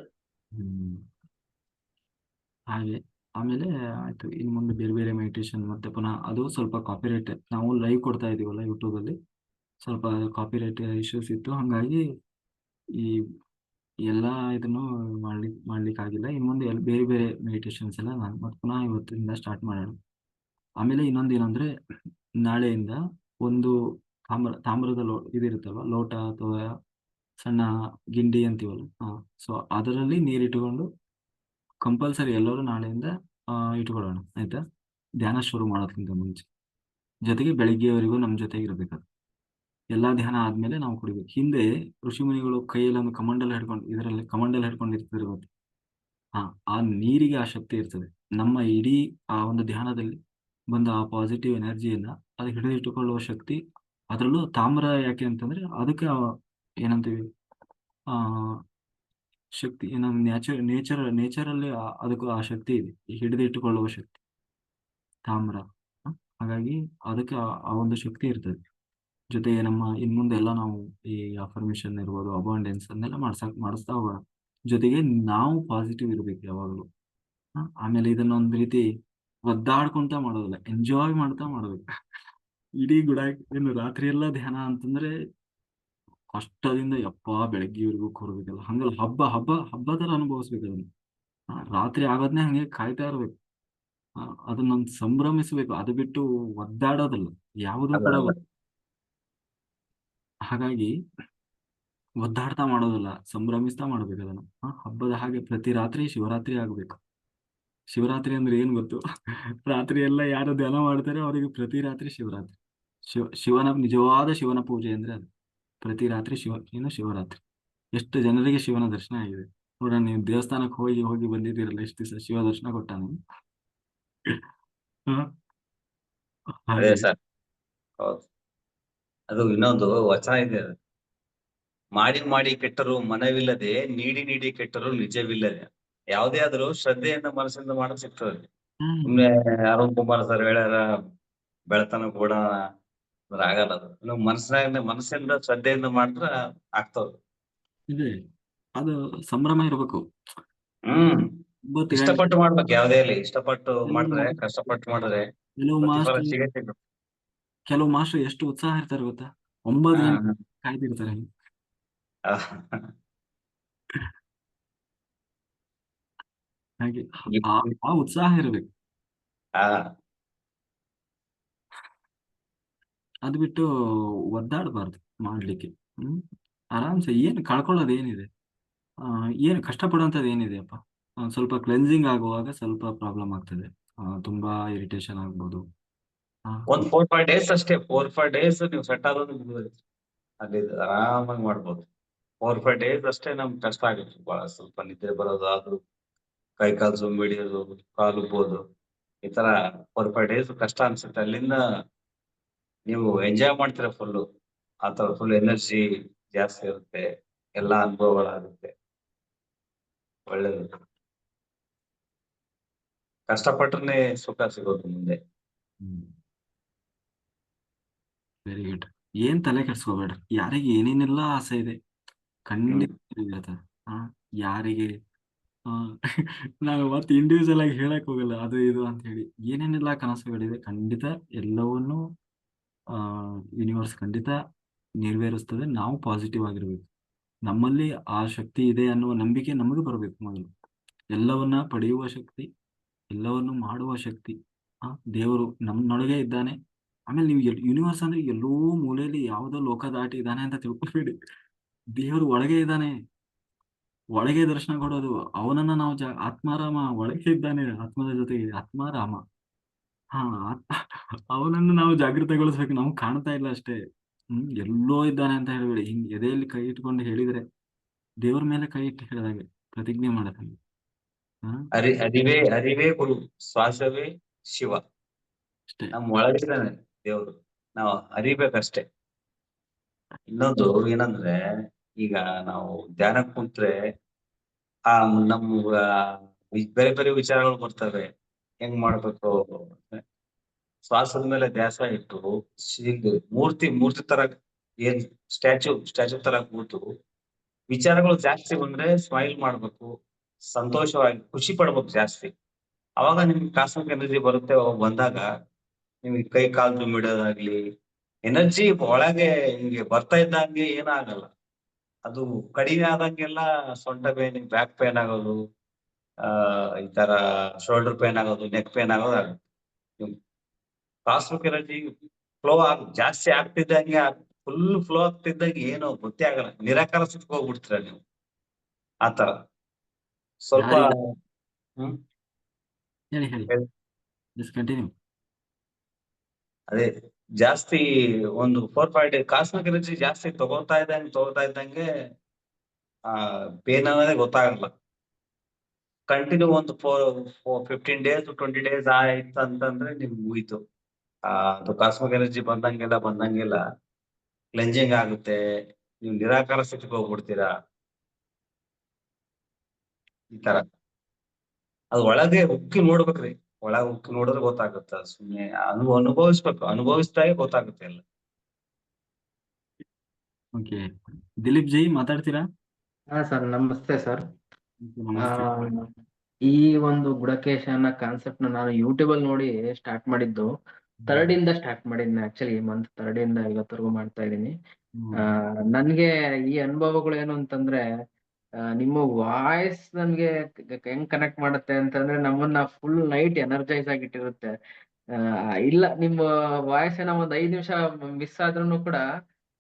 ಹಾಗೆ ಆಮೇಲೆ ಆಯ್ತು, ಇನ್ನು ಮುಂದೆ ಬೇರೆ ಬೇರೆ ಮೆಡಿಟೇಷನ್ ಮತ್ತೆ ಪುನಃ ಅದು ಸ್ವಲ್ಪ ಕಾಪಿರೈಟ್ ನಾವು ಲೈವ್ ಕೊಡ್ತಾ ಇದೀವಲ್ಲ ಯೂಟ್ಯೂಬ್ ಅಲ್ಲಿ, ಸ್ವಲ್ಪ ಕಾಪಿರೈಟ್ ಇಶ್ಯೂಸ್ ಇತ್ತು, ಹಂಗಾಗಿ ಈ ಎಲ್ಲ ಇದನ್ನು ಮಾಡ್ಲಿ ಮಾಡ್ಲಿಕ್ಕೆ ಆಗಿಲ್ಲ ಇನ್ನು ಮುಂದೆ ಎಲ್ಲ ಬೇರೆ ಬೇರೆ ಮೆಡಿಟೇಷನ್ಸ್ ಎಲ್ಲ ನಾನು ಮತ್ತೆ ಪುನಃ ಇವತ್ತಿಂದ ಸ್ಟಾರ್ಟ್ ಮಾಡೋಣ. ಆಮೇಲೆ ಇನ್ನೊಂದು ಏನಂದ್ರೆ, ನಾಳೆಯಿಂದ ಒಂದು ತಾಮ್ರ, ತಾಮ್ರದ ಲೋ, ಇದಿರುತ್ತಲ್ವ, ಲೋಟ ಅಥವಾ ಸಣ್ಣ ಗಿಂಡಿ ಅಂತೀವಲ್ಲ, ಹಾ ಸೊ ಅದರಲ್ಲಿ ನೀರು ಇಟ್ಟುಕೊಂಡು ಕಂಪಲ್ಸರಿ ಎಲ್ಲರೂ ನಾಳೆಯಿಂದ ಇಟ್ಕೊಳ್ಳೋಣ, ಆಯ್ತಾ? ಧ್ಯಾನ ಶುರು ಮಾಡೋದಕ್ಕಿಂತ ಮುಂಚೆ. ಜೊತೆಗೆ ಬೆಳಿಗ್ಗೆವರೆಗೂ ನಮ್ಮ ಜೊತೆಗೆ ಇರ್ಬೇಕು ಎಲ್ಲಾ ಧ್ಯಾನ ಆದ್ಮೇಲೆ ನಾವು ಕುಡಿಬೇಕು. ಹಿಂದೆ ಋಷಿಮುನಿಗಳು ಕೈಯಲ್ಲಿ ಒಂದು ಕಮಂಡಲ್ ಹಿಡ್ಕೊಂಡು, ಇದರಲ್ಲಿ ಕಮಂಡಲ್ ಹಿಡ್ಕೊಂಡು ಇರ್ತಿದ್ರು ಗೊತ್ತಾ? ಹಾ, ಆ ನೀರಿಗೆ ಆ ಶಕ್ತಿ ಇರ್ತದೆ. ನಮ್ಮ ಇಡೀ ಆ ಒಂದು ಧ್ಯಾನದಲ್ಲಿ ಬಂದ ಆ ಪಾಸಿಟಿವ್ ಎನರ್ಜಿಯನ್ನ ಅದು ಹಿಡಿದಿಟ್ಟುಕೊಳ್ಳುವ ಶಕ್ತಿ, ಅದರಲ್ಲೂ ತಾಮ್ರ ಯಾಕೆ ಅಂತಂದ್ರೆ ಅದಕ್ಕೆ ಏನಂತೀವಿ? ಆ ಶಕ್ತಿ ಏನಂದ್ರೆ ನ್ಯಾಚರ್ ನೇಚರ್ ನೇಚರಲ್ಲಿ ಅದಕ್ಕೂ ಆ ಶಕ್ತಿ ಇದೆ. ಹಿಡಿದಿಟ್ಟುಕೊಳ್ಳುವ ಶಕ್ತಿ. ತಾಮ್ರ ಹಾಗಾಗಿ ಅದಕ್ಕೆ ಆ ಒಂದು ಶಕ್ತಿ ಇರ್ತದೆ. ಜೊತೆಗೆ ನಮ್ಮ ಇನ್ ಮುಂದೆ ಎಲ್ಲ ನಾವು ಈ ಅಫರ್ಮೇಶನ್ ಇರ್ಬೋದು ಅಬಾಂಡೆನ್ಸ್ ಅದನ್ನೆಲ್ಲ ಮಾಡ್ಸಕ್ ಮಾಡಿಸ್ತಾ ಹೋಗೋಣ. ಜೊತೆಗೆ ನಾವು ಪಾಸಿಟಿವ್ ಇರ್ಬೇಕು ಯಾವಾಗಲೂ. ಆಮೇಲೆ ಇದನ್ನ ಒಂದ್ ರೀತಿ ಒದ್ದಾಡ್ಕೊಂತ ಮಾಡೋದಿಲ್ಲ. ಎಂಜಾಯ್ ಮಾಡ್ತಾ ಮಾಡಬೇಕು. ಇಡೀ ಗುಡಾಗಿ ಏನು ರಾತ್ರಿ ಎಲ್ಲ ಧ್ಯಾನ ಅಂತಂದ್ರೆ ಕಷ್ಟದಿಂದ ಯಪ್ಪ ಬೆಳಗ್ಗೆವರೆಗೂ ಕೂರ್ಬೇಕಲ್ಲ ಹಂಗಲ್ಲ ಹಬ್ಬ ಹಬ್ಬ ಹಬ್ಬ ತರ ಅನುಭವಿಸ್ಬೇಕು ಅದನ್ನ. ರಾತ್ರಿ ಆಗೋದ್ನೇ ಹಂಗೆ ಕಾಯ್ತಾ ಇರ್ಬೇಕು. ಅದನ್ನ ಸಂಭ್ರಮಿಸ್ಬೇಕು. ಅದು ಬಿಟ್ಟು ಒದ್ದಾಡೋದಲ್ಲ. ಯಾವುದು ಕೂಡ ಹಾಗಾಗಿ ಒದ್ದಾಡ್ತಾ ಮಾಡೋದಲ್ಲ ಸಂಭ್ರಮಿಸ್ತಾ ಮಾಡ್ಬೇಕು ಅದನ್ನ. ಹಬ್ಬದ ಹಾಗೆ ಪ್ರತಿ ರಾತ್ರಿ ಶಿವರಾತ್ರಿ ಆಗ್ಬೇಕು. ಶಿವರಾತ್ರಿ ಅಂದ್ರೆ ಏನ್ ಗೊತ್ತು? ರಾತ್ರಿ ಎಲ್ಲ ಯಾರು ಧ್ಯಾನ ಮಾಡ್ತಾರೆ ಅವರಿಗೆ ಪ್ರತಿ ರಾತ್ರಿ ಶಿವರಾತ್ರಿ. ಶಿವ ಶಿವನ ನಿಜವಾದ ಶಿವನ ಪೂಜೆ ಅಂದ್ರೆ ಅದು. ಪ್ರತಿ ರಾತ್ರಿ ಶಿವ ಏನು ಶಿವರಾತ್ರಿ. ಎಷ್ಟು ಜನರಿಗೆ ಶಿವನ ದರ್ಶನ ಆಗಿದೆ. ನೋಡೋಣ ನೀವು ದೇವಸ್ಥಾನಕ್ಕೆ ಹೋಗಿ ಹೋಗಿ ಬಂದಿದ್ದೀರಲ್ಲ ಎಷ್ಟು ದಿವಸ ಶಿವ ದರ್ಶನ ಕೊಟ್ಟ ನೀವು? ಅದೇ ಸರ್. ಹೌದು. ಅದು ಇನ್ನೊಂದು ವಚನ ಇದೆ ಮಾಡಿ ಮಾಡಿ ಕೆಟ್ಟರು ಮನವಿಲ್ಲದೆ ನೀಡಿ ನೀಡಿ ಕೆಟ್ಟರು ನಿಜವಿಲ್ಲದೆ. ಯಾವುದೇ ಆದ್ರೂ ಶ್ರದ್ಧೆಯಿಂದ ಮನಸ್ಸಿಂದ ಮಾಡೋದು ಸಿಗ್ತದೆ ಸುಮ್ನೆ ಅರುಣ್ ಕುಮಾರ್ ಸರ್ ಹೇಳ್ಯಾರ ಬೆಳತನ ಕೂಡ ಅಂದ್ರೆ ಆಗಲ್ಲ ಅದು. ಮನಸ್ಸಿನಾಗ ಮನಸ್ಸಿಂದ ಶ್ರದ್ಧೆಯಿಂದ ಮಾಡಿದ್ರ ಆಗ್ತದ. ಇದೆ. ಅದು ಸಂಭ್ರಮ ಇರ್ಬೇಕು. ಹ್ಮ್. ಇಷ್ಟಪಟ್ಟು ಮಾಡ್ಬೇಕು ಯಾವ್ದೇ ಇರ್ಲಿ. ಇಷ್ಟಪಟ್ಟು ಕೆಲವು ಮಾಡಿದ್ರೆ ಕಷ್ಟಪಟ್ಟು ಮಾಡಿದ್ರೆ ಕೆಲವು ಮಾಸ್ಟರ್ ಕೆಲವು ಮಾಸ್ಟರ್ ಎಷ್ಟು ಉತ್ಸಾಹ ಇರ್ತಾರೆ ಗೊತ್ತಾ? ಒಂಬತ್ತು ಗಂಟೆ ಕಾಯ್ದಿರ್ತಾರೆ. ಹಾಗೆ ಆ ಉತ್ಸಾಹ ಇರ್ಬೇಕು ಹಾ ಅದು ಬಿಟ್ಟು ಒದ್ದಾಡಬಾರ್ದು ಮಾಡ್ಲಿಕ್ಕೆ. ಹ್ಮ್? ಆರಾಮ್ಸೆ, ಏನು ಕಳ್ಕೊಳ್ಳೋದು ಏನಿದೆ? ಏನು ಕಷ್ಟಪಡುವಂಥದ್ದು ಏನಿದೆಯಪ್ಪ ಅಪ್ಪ? ಸ್ವಲ್ಪ ಕ್ಲೆನ್ಸಿಂಗ್ ಆಗುವಾಗ ಸ್ವಲ್ಪ ಪ್ರಾಬ್ಲಮ್ ಆಗ್ತದೆ. ತುಂಬಾ ಇರಿಟೇಷನ್ ಆಗ್ಬೋದು. ಒಂದು ಫೋರ್ ಫೈವ್ ಡೇಸ್ ಅಷ್ಟೇ. ಫೋರ್ ಫೈವ್ ಡೇಸ್ ನೀವು ಸೆಟ್ ಮುಗ್ದೋಯ್ತು. ಅಲ್ಲಿ ಆರಾಮಾಗಿ ಮಾಡ್ಬೋದು. ಫೋರ್ ಫೈವ್ ಡೇಸ್ ಅಷ್ಟೇ ನಮ್ಗೆ ಕಷ್ಟ ಆಗುತ್ತೆ. ಬಹಳ ಸ್ವಲ್ಪ ನಿದ್ರೆ ಬರೋದು ಅದು ಕೈ ಕಾಲು ಸುಮ್ ಹಿಡಿಯೋದು ಕಾಲು ಉಬ್ಬೋದು. ಈ ತರ ಫೋರ್ ಫೈವ್ ಡೇಸ್ ಕಷ್ಟ ಅನ್ಸುತ್ತೆ. ಅಲ್ಲಿಂದ ನೀವು ಎಂಜಾಯ್ ಮಾಡ್ತೀರಾ ಫುಲ್ಲು ಆ ತರ ಫುಲ್ ಎನರ್ಜಿ ಜಾಸ್ತಿ ಇರುತ್ತೆ. ಎಲ್ಲಾ ಅನುಭವಗಳಾಗುತ್ತೆ. ಒಳ್ಳೇದು. ಕಷ್ಟಪಟ್ರೆ ಸುಖ ಸಿಗೋದು ಮುಂದೆ. ವೆರಿ ಗುಡ್ ಏನ್ ತಲೆ ಕೆಡ್ಸ್ಕೋಬೇಡ. ಯಾರಿಗೆ ಏನೇನೆಲ್ಲ ಆಸೆ ಇದೆ ಖಂಡಿತ ಯಾರಿಗೆ? ನಾವು ಮತ್ತೆ ಇಂಡಿವಿಜುವಲ್ ಆಗಿ ಹೇಳಕ್ ಹೋಗಲ್ಲ. ಅದು ಇದು ಅಂತ ಹೇಳಿ. ಏನೇನೆಲ್ಲ ಕನಸುಗಳಿದೆ ಖಂಡಿತ ಎಲ್ಲವನ್ನೂ ಯೂನಿವರ್ಸ್ ಖಂಡಿತ ನೆರವೇರಿಸ್ತದೆ. ನಾವು ಪಾಸಿಟಿವ್ ಆಗಿರ್ಬೇಕು. ನಮ್ಮಲ್ಲಿ ಆ ಶಕ್ತಿ ಇದೆ ಅನ್ನುವ ನಂಬಿಕೆ ನಮಗೆ ಬರಬೇಕು ಮೊದಲು. ಎಲ್ಲವನ್ನ ಪಡೆಯುವ ಶಕ್ತಿ, ಎಲ್ಲವನ್ನು ಮಾಡುವ ಶಕ್ತಿ, ಆ, ದೇವರು ನಮ್ಮನೊಳಗೆ ಇದ್ದಾನೆ. ಆಮೇಲೆ ನೀವು ಯೂನಿವರ್ಸ್ ಅಂದ್ರೆ ಎಲ್ಲೋ ಮೂಲೆಯಲ್ಲಿ ಯಾವುದೋ ಲೋಕ ದಾಟಿ ಇದ್ದಾನೆ ಅಂತ ತಿಳ್ಕೊಬೇಡಿ. ದೇವರು ಒಳಗೆ ಇದ್ದಾನೆ. ಒಳಗೆ ದರ್ಶನ ಕೊಡೋದು. ಅವನನ್ನ ನಾವು ಜಾ, ಆತ್ಮಾರಾಮ ಒಳಗೆ ಇದ್ದಾನೆ. ಆತ್ಮದ ಜೊತೆಗೆ ಆತ್ಮಾರಾಮ. ಹಾ ಅವನನ್ನು ನಾವು ಜಾಗೃತಗೊಳಿಸ್ಬೇಕು. ನಮ್ಗೆ ಕಾಣ್ತಾ ಇಲ್ಲ ಅಷ್ಟೇ. ಹ್ಮ್ ಎಲ್ಲೋ ಇದ್ದಾನೆ ಅಂತ ಹೇಳ್ಬೇಡಿ. ಹಿಂಗ್ ಎದೆಯಲ್ಲಿ ಕೈ ಇಟ್ಕೊಂಡು ಹೇಳಿದ್ರೆ ದೇವ್ರ ಮೇಲೆ ಕೈ ಇಟ್ಟು ಹೇಳಿದಾಗೆ ಪ್ರತಿಜ್ಞೆ ಮಾಡದಂಗೆ ಅರಿ ಅರಿವೇ ಅರಿವೇ ಗುರು ಶ್ವಾಸವೇ ಶಿವ. ಅಷ್ಟೇ. ನಮ್ ಒಳಗಿದ್ದಾನೆ ದೇವ್ರು. ನಾವು ಅರಿಬೇಕಷ್ಟೇ. ಇನ್ನೊಂದು ಏನಂದ್ರೆ ಈಗ ನಾವು ಧ್ಯಾನಕ್ ಕುಂತ್ರೆ ಆ ನಮ್ಮ ಬೇರೆ ಬೇರೆ ವಿಚಾರಗಳು ಬರ್ತವೆ. ಹೆಂಗ್ ಮಾಡ್ಬೇಕು? ಶ್ವಾಸದ ಮೇಲೆ ದ್ಯಾಸ ಇಟ್ಟು ಮೂರ್ತಿ ಮೂರ್ತಿ ತರ ಏನ್ ಸ್ಟ್ಯಾಚು ಸ್ಟ್ಯಾಚು ತರ ಕೂತು ವಿಚಾರಗಳು ಜಾಸ್ತಿ ಬಂದ್ರೆ ಸ್ಮೈಲ್ ಮಾಡ್ಬೇಕು, ಸಂತೋಷವಾಗಿ ಖುಷಿ ಪಡ್ಬೇಕು ಜಾಸ್ತಿ. ಅವಾಗ ನಿಮ್ಗೆ ಕಾಸ್ಮಿಕ್ ಎನರ್ಜಿ ಬರುತ್ತೆ, ಅವಾಗ ಬಂದಾಗ ನಿಮ್ಗೆ ಕೈ ಕಾಲು ತುಂಬಿಡೋದಾಗ್ಲಿ, ಎನರ್ಜಿ ಒಳಗೆ ಹಿಂಗೆ ಬರ್ತಾ ಇದ್ದಂಗೆ ಏನಾಗಲ್ಲ ಅದು ಕಡಿಮೆ ಆದಂಗೆಲ್ಲ ಸೊಂಟ ಪೇನ್, ಬ್ಯಾಕ್ ಪೇನ್ ಆಗೋದು ಈ ತರ ಶೋಲ್ಡರ್ ಪೇನ್ ಆಗೋದು ನೆಕ್ ಪೇನ್ ಆಗೋದು ಎನರ್ಜಿ ಫ್ಲೋ ಆಗ ಜಾಸ್ತಿ ಆಗ್ತಿದ್ದಂಗೆ ಫುಲ್ ಫ್ಲೋ ಆಗ್ತಿದ್ದಂಗೆ ಏನು ಗೊತ್ತೇ ಆಗಲ್ಲ. ನಿರಾಕಾರ ಸ್ಥಿತಿಗೆ ಹೋಗ್ಬಿಡ್ತೀರ ನೀವು? ಆತರ ಸ್ವಲ್ಪ ಅದೇ ಜಾಸ್ತಿ ಒಂದು four five day cosmic energy ಜಾಸ್ತಿ ತಗೋತಾ ಇದ್ದಂಗೆ ತಗೋತಾ ಇದ್ದಂಗೆ ಆ ಪೇನ್ ಅನ್ನೋದೇ ಗೊತ್ತಾಗಲ್ಲ. ಕಂಟಿನ್ಯೂ ಒಂದು four fifteen days twenty days ಆಯ್ತು ಅಂತಂದ್ರೆ ನಿಮ್ಗೆ ಮುಗೀತು. ಆ ಅದು ಕಾಸ್ಮಿಕ್ ಎನರ್ಜಿ ಬಂದಂಗೆಲ್ಲ ಬಂದಂಗೆಲ್ಲ ಕ್ಲೆಂಜಿಂಗ್ ಆಗುತ್ತೆ. ನೀವು ನಿರಾಕಾರ ಸ್ಥಿತಿಗೆ ಹೋಗ್ಬಿಡ್ತೀರಾ? ಈ ತರ. ಅದು ಒಳಗೆ ಉಕ್ಕಿ ನೋಡ್ಬೇಕ್ರಿ. ಒಳಗೆ ಉಕ್ಕಿ ನೋಡಿದ್ರೆ ಗೊತ್ತಾಗುತ್ತ. ಸುಮ್ಮನೆ ಅನುಭವ ಅನು ಅನುಭವಿಸ್ಬೇಕು. ಅನುಭವಿಸ್ದಾಗೆ ಗೊತ್ತಾಗುತ್ತೆ ಎಲ್ಲ. ಓಕೆ ದಿಲೀಪ್ ಜೈ ಮಾತಾಡ್ತೀರಾ? ಹಾ ಸರ್. ನಮಸ್ತೆ ಸರ್. ಈ ಒಂದು ಗುಡಕೇಶ ಅನ್ನೋ ಕಾನ್ಸೆಪ್ಟ್ ನಾನು ಯೂಟ್ಯೂಬ್ ಅಲ್ಲಿ ನೋಡಿ ಸ್ಟಾರ್ಟ್ ಮಾಡಿದ್ದು. ಥರ್ಡ್ ಇಂದ ಸ್ಟಾರ್ಟ್ ಮಾಡಿದ್ನ ಆಕ್ಚುಲಿ ಈ ಮಂತ್ ಥರ್ಡ್ ಇಂದ ಇವತ್ತರೆಗೂ ಮಾಡ್ತಾ ಇದ್ದೀನಿ. ಆ ನನ್ಗೆ ಈ ಅನುಭವಗಳು ಏನು ಅಂತಂದ್ರೆ ನಿಮ್ಮ ವಾಯ್ಸ್ ನನ್ಗೆ ಹೆಂಗ್ ಕನೆಕ್ಟ್ ಮಾಡುತ್ತೆ ಅಂತಂದ್ರೆ ನಮ್ಮನ್ನ ಫುಲ್ ನೈಟ್ ಎನರ್ಜೈಸ್ ಆಗಿಟ್ಟಿರುತ್ತೆ. ಆ, ಇಲ್ಲ ನಿಮ್ಮ ವಾಯ್ಸ್ ಏನೋ ಒಂದ್ ಐದ್ ನಿಮಿಷ ಮಿಸ್ ಆದ್ರೂ ಕೂಡ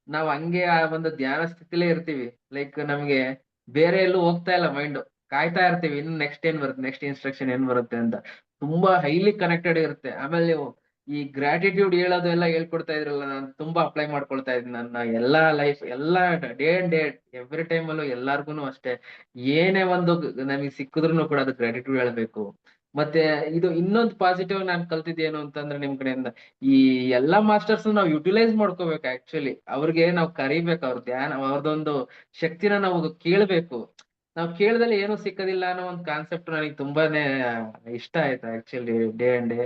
ನಾವ್ ಹಂಗೆ ಆ ಒಂದು ಧ್ಯಾನ ಸ್ಥಿತಿಲೇ ಇರ್ತೀವಿ. ಲೈಕ್ ನಮ್ಗೆ ಬೇರೆ ಎಲ್ಲೂ ಹೋಗ್ತಾ ಇಲ್ಲ ಮೈಂಡ್ ಕಾಯ್ತಾ ಇರ್ತೀವಿ, ಇನ್ನು ನೆಕ್ಸ್ಟ್ ಏನ್ ಬರುತ್ತೆ ನೆಕ್ಸ್ಟ್ ಇನ್ಸ್ಟ್ರಕ್ಷನ್ ಏನ್ ಬರುತ್ತೆ ಅಂತ. ತುಂಬಾ ಹೈಲಿ ಕನೆಕ್ಟೆಡ್ ಇರುತ್ತೆ. ಆಮೇಲೆ ನೀವು ಈ ಗ್ರಾಟಿಟ್ಯೂಡ್ ಹೇಳೋದು ಎಲ್ಲ ಹೇಳ್ಕೊಡ್ತಾ ಇದ್ರಲ್ಲ, ನಾನು ತುಂಬಾ ಅಪ್ಲೈ ಮಾಡ್ಕೊಳ್ತಾ ಇದ್ದೀನಿ. ನನ್ನ ಎಲ್ಲಾ ಲೈಫ್ ಎಲ್ಲಾ day and day every time ಅಲ್ಲೂ ಎಲ್ಲಾರ್ಗುನು ಅಷ್ಟೇ. ಏನೇ ಒಂದು ನಮಗೆ ಸಿಕ್ಕಿದ್ರು ಕೂಡ ಅದು ಗ್ರಾಟಿಟ್ಯೂಡ್ ಹೇಳ್ಬೇಕು. ಮತ್ತೆ ಇದು ಇನ್ನೊಂದು ಪಾಸಿಟಿವ್ ನಾನ್ ಕಲ್ತಿದ್ದೇನು ಅಂತಂದ್ರೆ ನಿಮ್ ಕಡೆಯಿಂದ. ಈ ಎಲ್ಲಾ ಮಾಸ್ಟರ್ಸ್ ನಾವು ಯುಟಿಲೈಸ್ ಮಾಡ್ಕೋಬೇಕು ಆಕ್ಚುಲಿ ಅವ್ರಿಗೆ ನಾವು ಕರಿಬೇಕು ಅವ್ರ ಧ್ಯಾನ, ಅವ್ರದೊಂದು ಶಕ್ತಿನ ನಾವು ಕೇಳ್ಬೇಕು. ನಾವು ಕೇಳ್ದಲ್ಲಿ ಏನು ಸಿಕ್ಕದಿಲ್ಲ ಅನ್ನೋ ಒಂದು ಕಾನ್ಸೆಪ್ಟ್ ನನಗೆ ತುಂಬಾನೇ ಇಷ್ಟ ಆಯ್ತು ಆಕ್ಚುಲಿ ಡೇ ಅಂಡ್ ಡೇ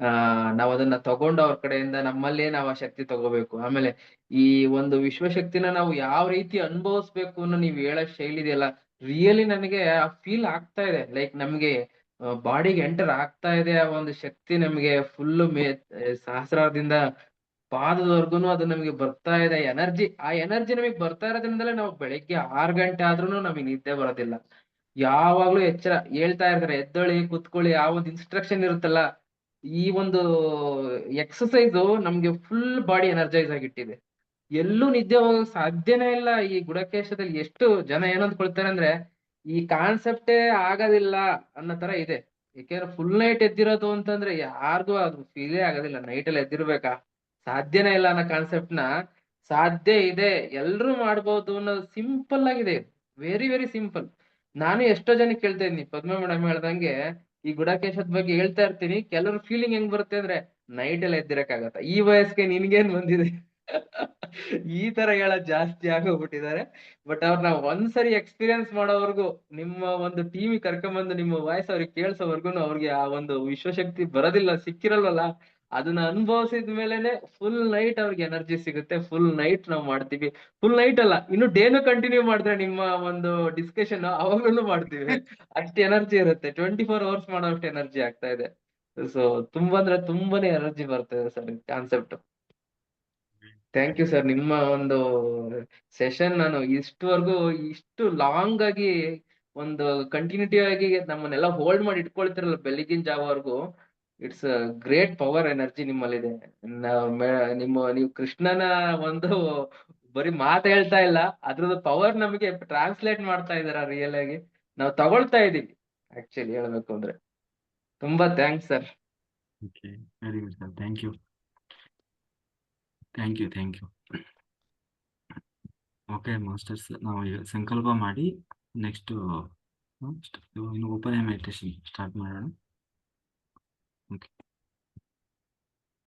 ಆ, ನಾವ್ ಅದನ್ನ ತಗೊಂಡು ಅವ್ರ ಕಡೆಯಿಂದ ನಮ್ಮಲ್ಲೇ ನಾವು ಆ ಶಕ್ತಿ ತಗೋಬೇಕು. ಆಮೇಲೆ ಈ ಒಂದು ವಿಶ್ವಶಕ್ತಿನ ನಾವು ಯಾವ ರೀತಿ ಅನುಭವಿಸ್ಬೇಕು ಅನ್ನೋ ನೀವ್ ಹೇಳೋ ಶೈಲಿ ಇದೆಯಲ್ಲ ರಿಯಲಿ ನನಗೆ ಆ ಫೀಲ್ ಆಗ್ತಾ ಇದೆ. ಲೈಕ್ ನಮ್ಗೆ ಬಾಡಿಗೆ ಎಂಟರ್ ಆಗ್ತಾ ಇದೆ ಆ ಒಂದು ಶಕ್ತಿ ನಮಗೆ ಫುಲ್ ಮೇ ಸಹಸ್ರಾರದಿಂದ ಪಾದದವರೆಗೂ ಅದು ನಮಗೆ ಬರ್ತಾ ಇದೆ. ಎನರ್ಜಿ, ಆ ಎನರ್ಜಿ ನಮಗೆ ಬರ್ತಾ ಇರೋದ್ರಿಂದಲೇ ನಾವು ಬೆಳಿಗ್ಗೆ ಆರು ಗಂಟೆ ಆದ್ರೂ ನಮಗೆ ನಿದ್ದೆ ಬರೋದಿಲ್ಲ. ಯಾವಾಗ್ಲೂ ಎಚ್ಚರ ಹೇಳ್ತಾ ಇರ್ತಾರೆ, ಎದ್ದೊಳಿ, ಕುತ್ಕೊಳ್ಳಿ, ಆ ಒಂದು ಇನ್ಸ್ಟ್ರಕ್ಷನ್ ಇರುತ್ತಲ್ಲ, ಈ ಒಂದು ಎಕ್ಸಸೈಸ್ ನಮ್ಗೆ ಫುಲ್ ಬಾಡಿ ಎನರ್ಜೈಸ್ ಆಗಿಟ್ಟಿದೆ ಎಲ್ಲೂ ನಿದ್ದೆ ಹೋಗಕ್ ಸಾಧ್ಯನೇ ಇಲ್ಲ ಈ ಗುಡಕೇಶದಲ್ಲಿ ಎಷ್ಟು ಜನ ಏನಂದ್ಕೊಳ್ತಾರೆ ಅಂದ್ರೆ ಈ ಕಾನ್ಸೆಪ್ಟೇ ಆಗೋದಿಲ್ಲ ಅನ್ನೋ ತರ ಇದೆ. ಯಾಕೆಂದ್ರೆ ಫುಲ್ ನೈಟ್ ಎದ್ದಿರೋದು ಅಂತಂದ್ರೆ ಯಾರ್ದು ಅದು ಫೀಲೇ ಆಗೋದಿಲ್ಲ. ನೈಟ್ ಅಲ್ಲಿ ಎದ್ದಿರ್ಬೇಕಾ? ಸಾಧ್ಯನೇ ಇಲ್ಲ ಅನ್ನೋ ಕಾನ್ಸೆಪ್ಟ್ನ ಸಾಧ್ಯ ಇದೆ. ಎಲ್ರೂ ಮಾಡ್ಬೋದು ಅನ್ನೋದು ಸಿಂಪಲ್ ಆಗಿದೆ. ವೆರಿ ವೆರಿ ಸಿಂಪಲ್ ನಾನು ಎಷ್ಟೋ ಜನಕ್ಕೆ ಕೇಳ್ತಾ ಇದ್ದೀನಿ. ಪದ್ಮ ಮೇಡಮ್ ಹೇಳ್ದಂಗೆ ಈ ಗುಡಕೇಶದ ಬಗ್ಗೆ ಹೇಳ್ತಾ ಇರ್ತೀನಿ. ಕೆಲವ್ರ ಫೀಲಿಂಗ್ ಹೆಂಗ್ ಬರುತ್ತೆ ಅಂದ್ರೆ ನೈಟ್ ಎಲ್ಲ ಎದ್ದಿರಕ್ಕಾಗತ್ತ? ಈ ವಯಸ್ಸಿಗೆ ನಿನ್ಗೇನ್ ಬಂದಿದೆ? ಈ ತರ ಹೇಳ ಜಾಸ್ತಿ ಆಗೋಗ್ಬಿಟ್ಟಿದ್ದಾರೆ. ಬಟ್ ಅವ್ರನ್ನ ಒಂದ್ಸರಿ ಎಕ್ಸ್ಪೀರಿಯನ್ಸ್ ಮಾಡೋವರೆಗೂ, ನಿಮ್ಮ ಒಂದು ಟಿವಿ ಕರ್ಕೊಂಬಂದು, ನಿಮ್ಮ ವಾಯ್ಸ್ ಅವ್ರಿಗೆ ಕೇಳಿಸೋವರ್ಗು ಅವ್ರಿಗೆ ಆ ಒಂದು ವಿಶ್ವಶಕ್ತಿ ಬರೋದಿಲ್ಲ, ಸಿಕ್ಕಿರಲ್ವಲ್ಲ? ಅದನ್ನ ಅನುಭವಿಸಿದ ಮೇಲೆನೆ ಫುಲ್ ನೈಟ್ ಅವ್ರಿಗೆ ಎನರ್ಜಿ ಸಿಗುತ್ತೆ. ಫುಲ್ ನೈಟ್ ನಾವು ಮಾಡ್ತೀವಿ. ಫುಲ್ ನೈಟ್ ಅಲ್ಲ, ಇನ್ನು ಡೇನು ಕಂಟಿನ್ಯೂ ಮಾಡಿದ್ರೆ ನಿಮ್ಮ ಒಂದು ಡಿಸ್ಕಷನ್ ಅವಾಗ್ಲೂ ಮಾಡ್ತೀವಿ. ಅಷ್ಟು ಎನರ್ಜಿ ಇರುತ್ತೆ. ಟ್ವೆಂಟಿ ಫೋರ್ ಅವರ್ಸ್ ಮಾಡೋ ಅಷ್ಟು ಎನರ್ಜಿ ಆಗ್ತಾ ಇದೆ. ಸೊ ತುಂಬಾ ಅಂದ್ರೆ ತುಂಬಾನೇ ಎನರ್ಜಿ ಬರ್ತದೆ sir concept thank you sir ನಿಮ್ಮ ಒಂದು ಸೆಷನ್ ನಾನು ಇಷ್ಟವರೆಗೂ ಇಷ್ಟು ಲಾಂಗ್ ಆಗಿ ಒಂದು ಕಂಟಿನ್ಯೂಟಿ ಆಗಿ ನಮ್ಮನ್ನೆಲ್ಲ ಹೋಲ್ಡ್ ಮಾಡಿ ಇಟ್ಕೊಳ್ತಿರಲ್ಲ ಬೆಳಗಿನ ಜಾವವರೆಗೂ. ಇಟ್ಸ್ ಗ್ರೇಟ್ ಪವರ್ ಎನರ್ಜಿ ನಿಮ್ಮಲ್ಲಿದೆ. ನಿಮ್ಮ, ನೀವು ಕೃಷ್ಣನ ಒಂದು ಬರೀ ಮಾತು ಹೇಳ್ತಾ ಇಲ್ಲ, ಅದ್ರದ್ದು ಪವರ್ ನಮಗೆ ಟ್ರಾನ್ಸ್ಲೇಟ್ ಮಾಡ್ತಾ ಇದಾರ ರಿಯಲ್ ಆಗಿ. ನಾವು ತಗೊಳ್ತಾ ಇದೀವಿ ಆಕ್ಚುಲಿ ಹೇಳ್ಬೇಕು ಅಂದ್ರೆ. ತುಂಬಾ thanks sir very good sir thank you thank you thank you okay masters ನಾವು ಸಂಕಲ್ಪ ಮಾಡಿ ನೆಕ್ಸ್ಟ್ ಇನ್ನು ಉಪಾಯ ಮೆಡಿಟೇಷನ್ ಸ್ಟಾರ್ಟ್ ಮಾಡೋಣ.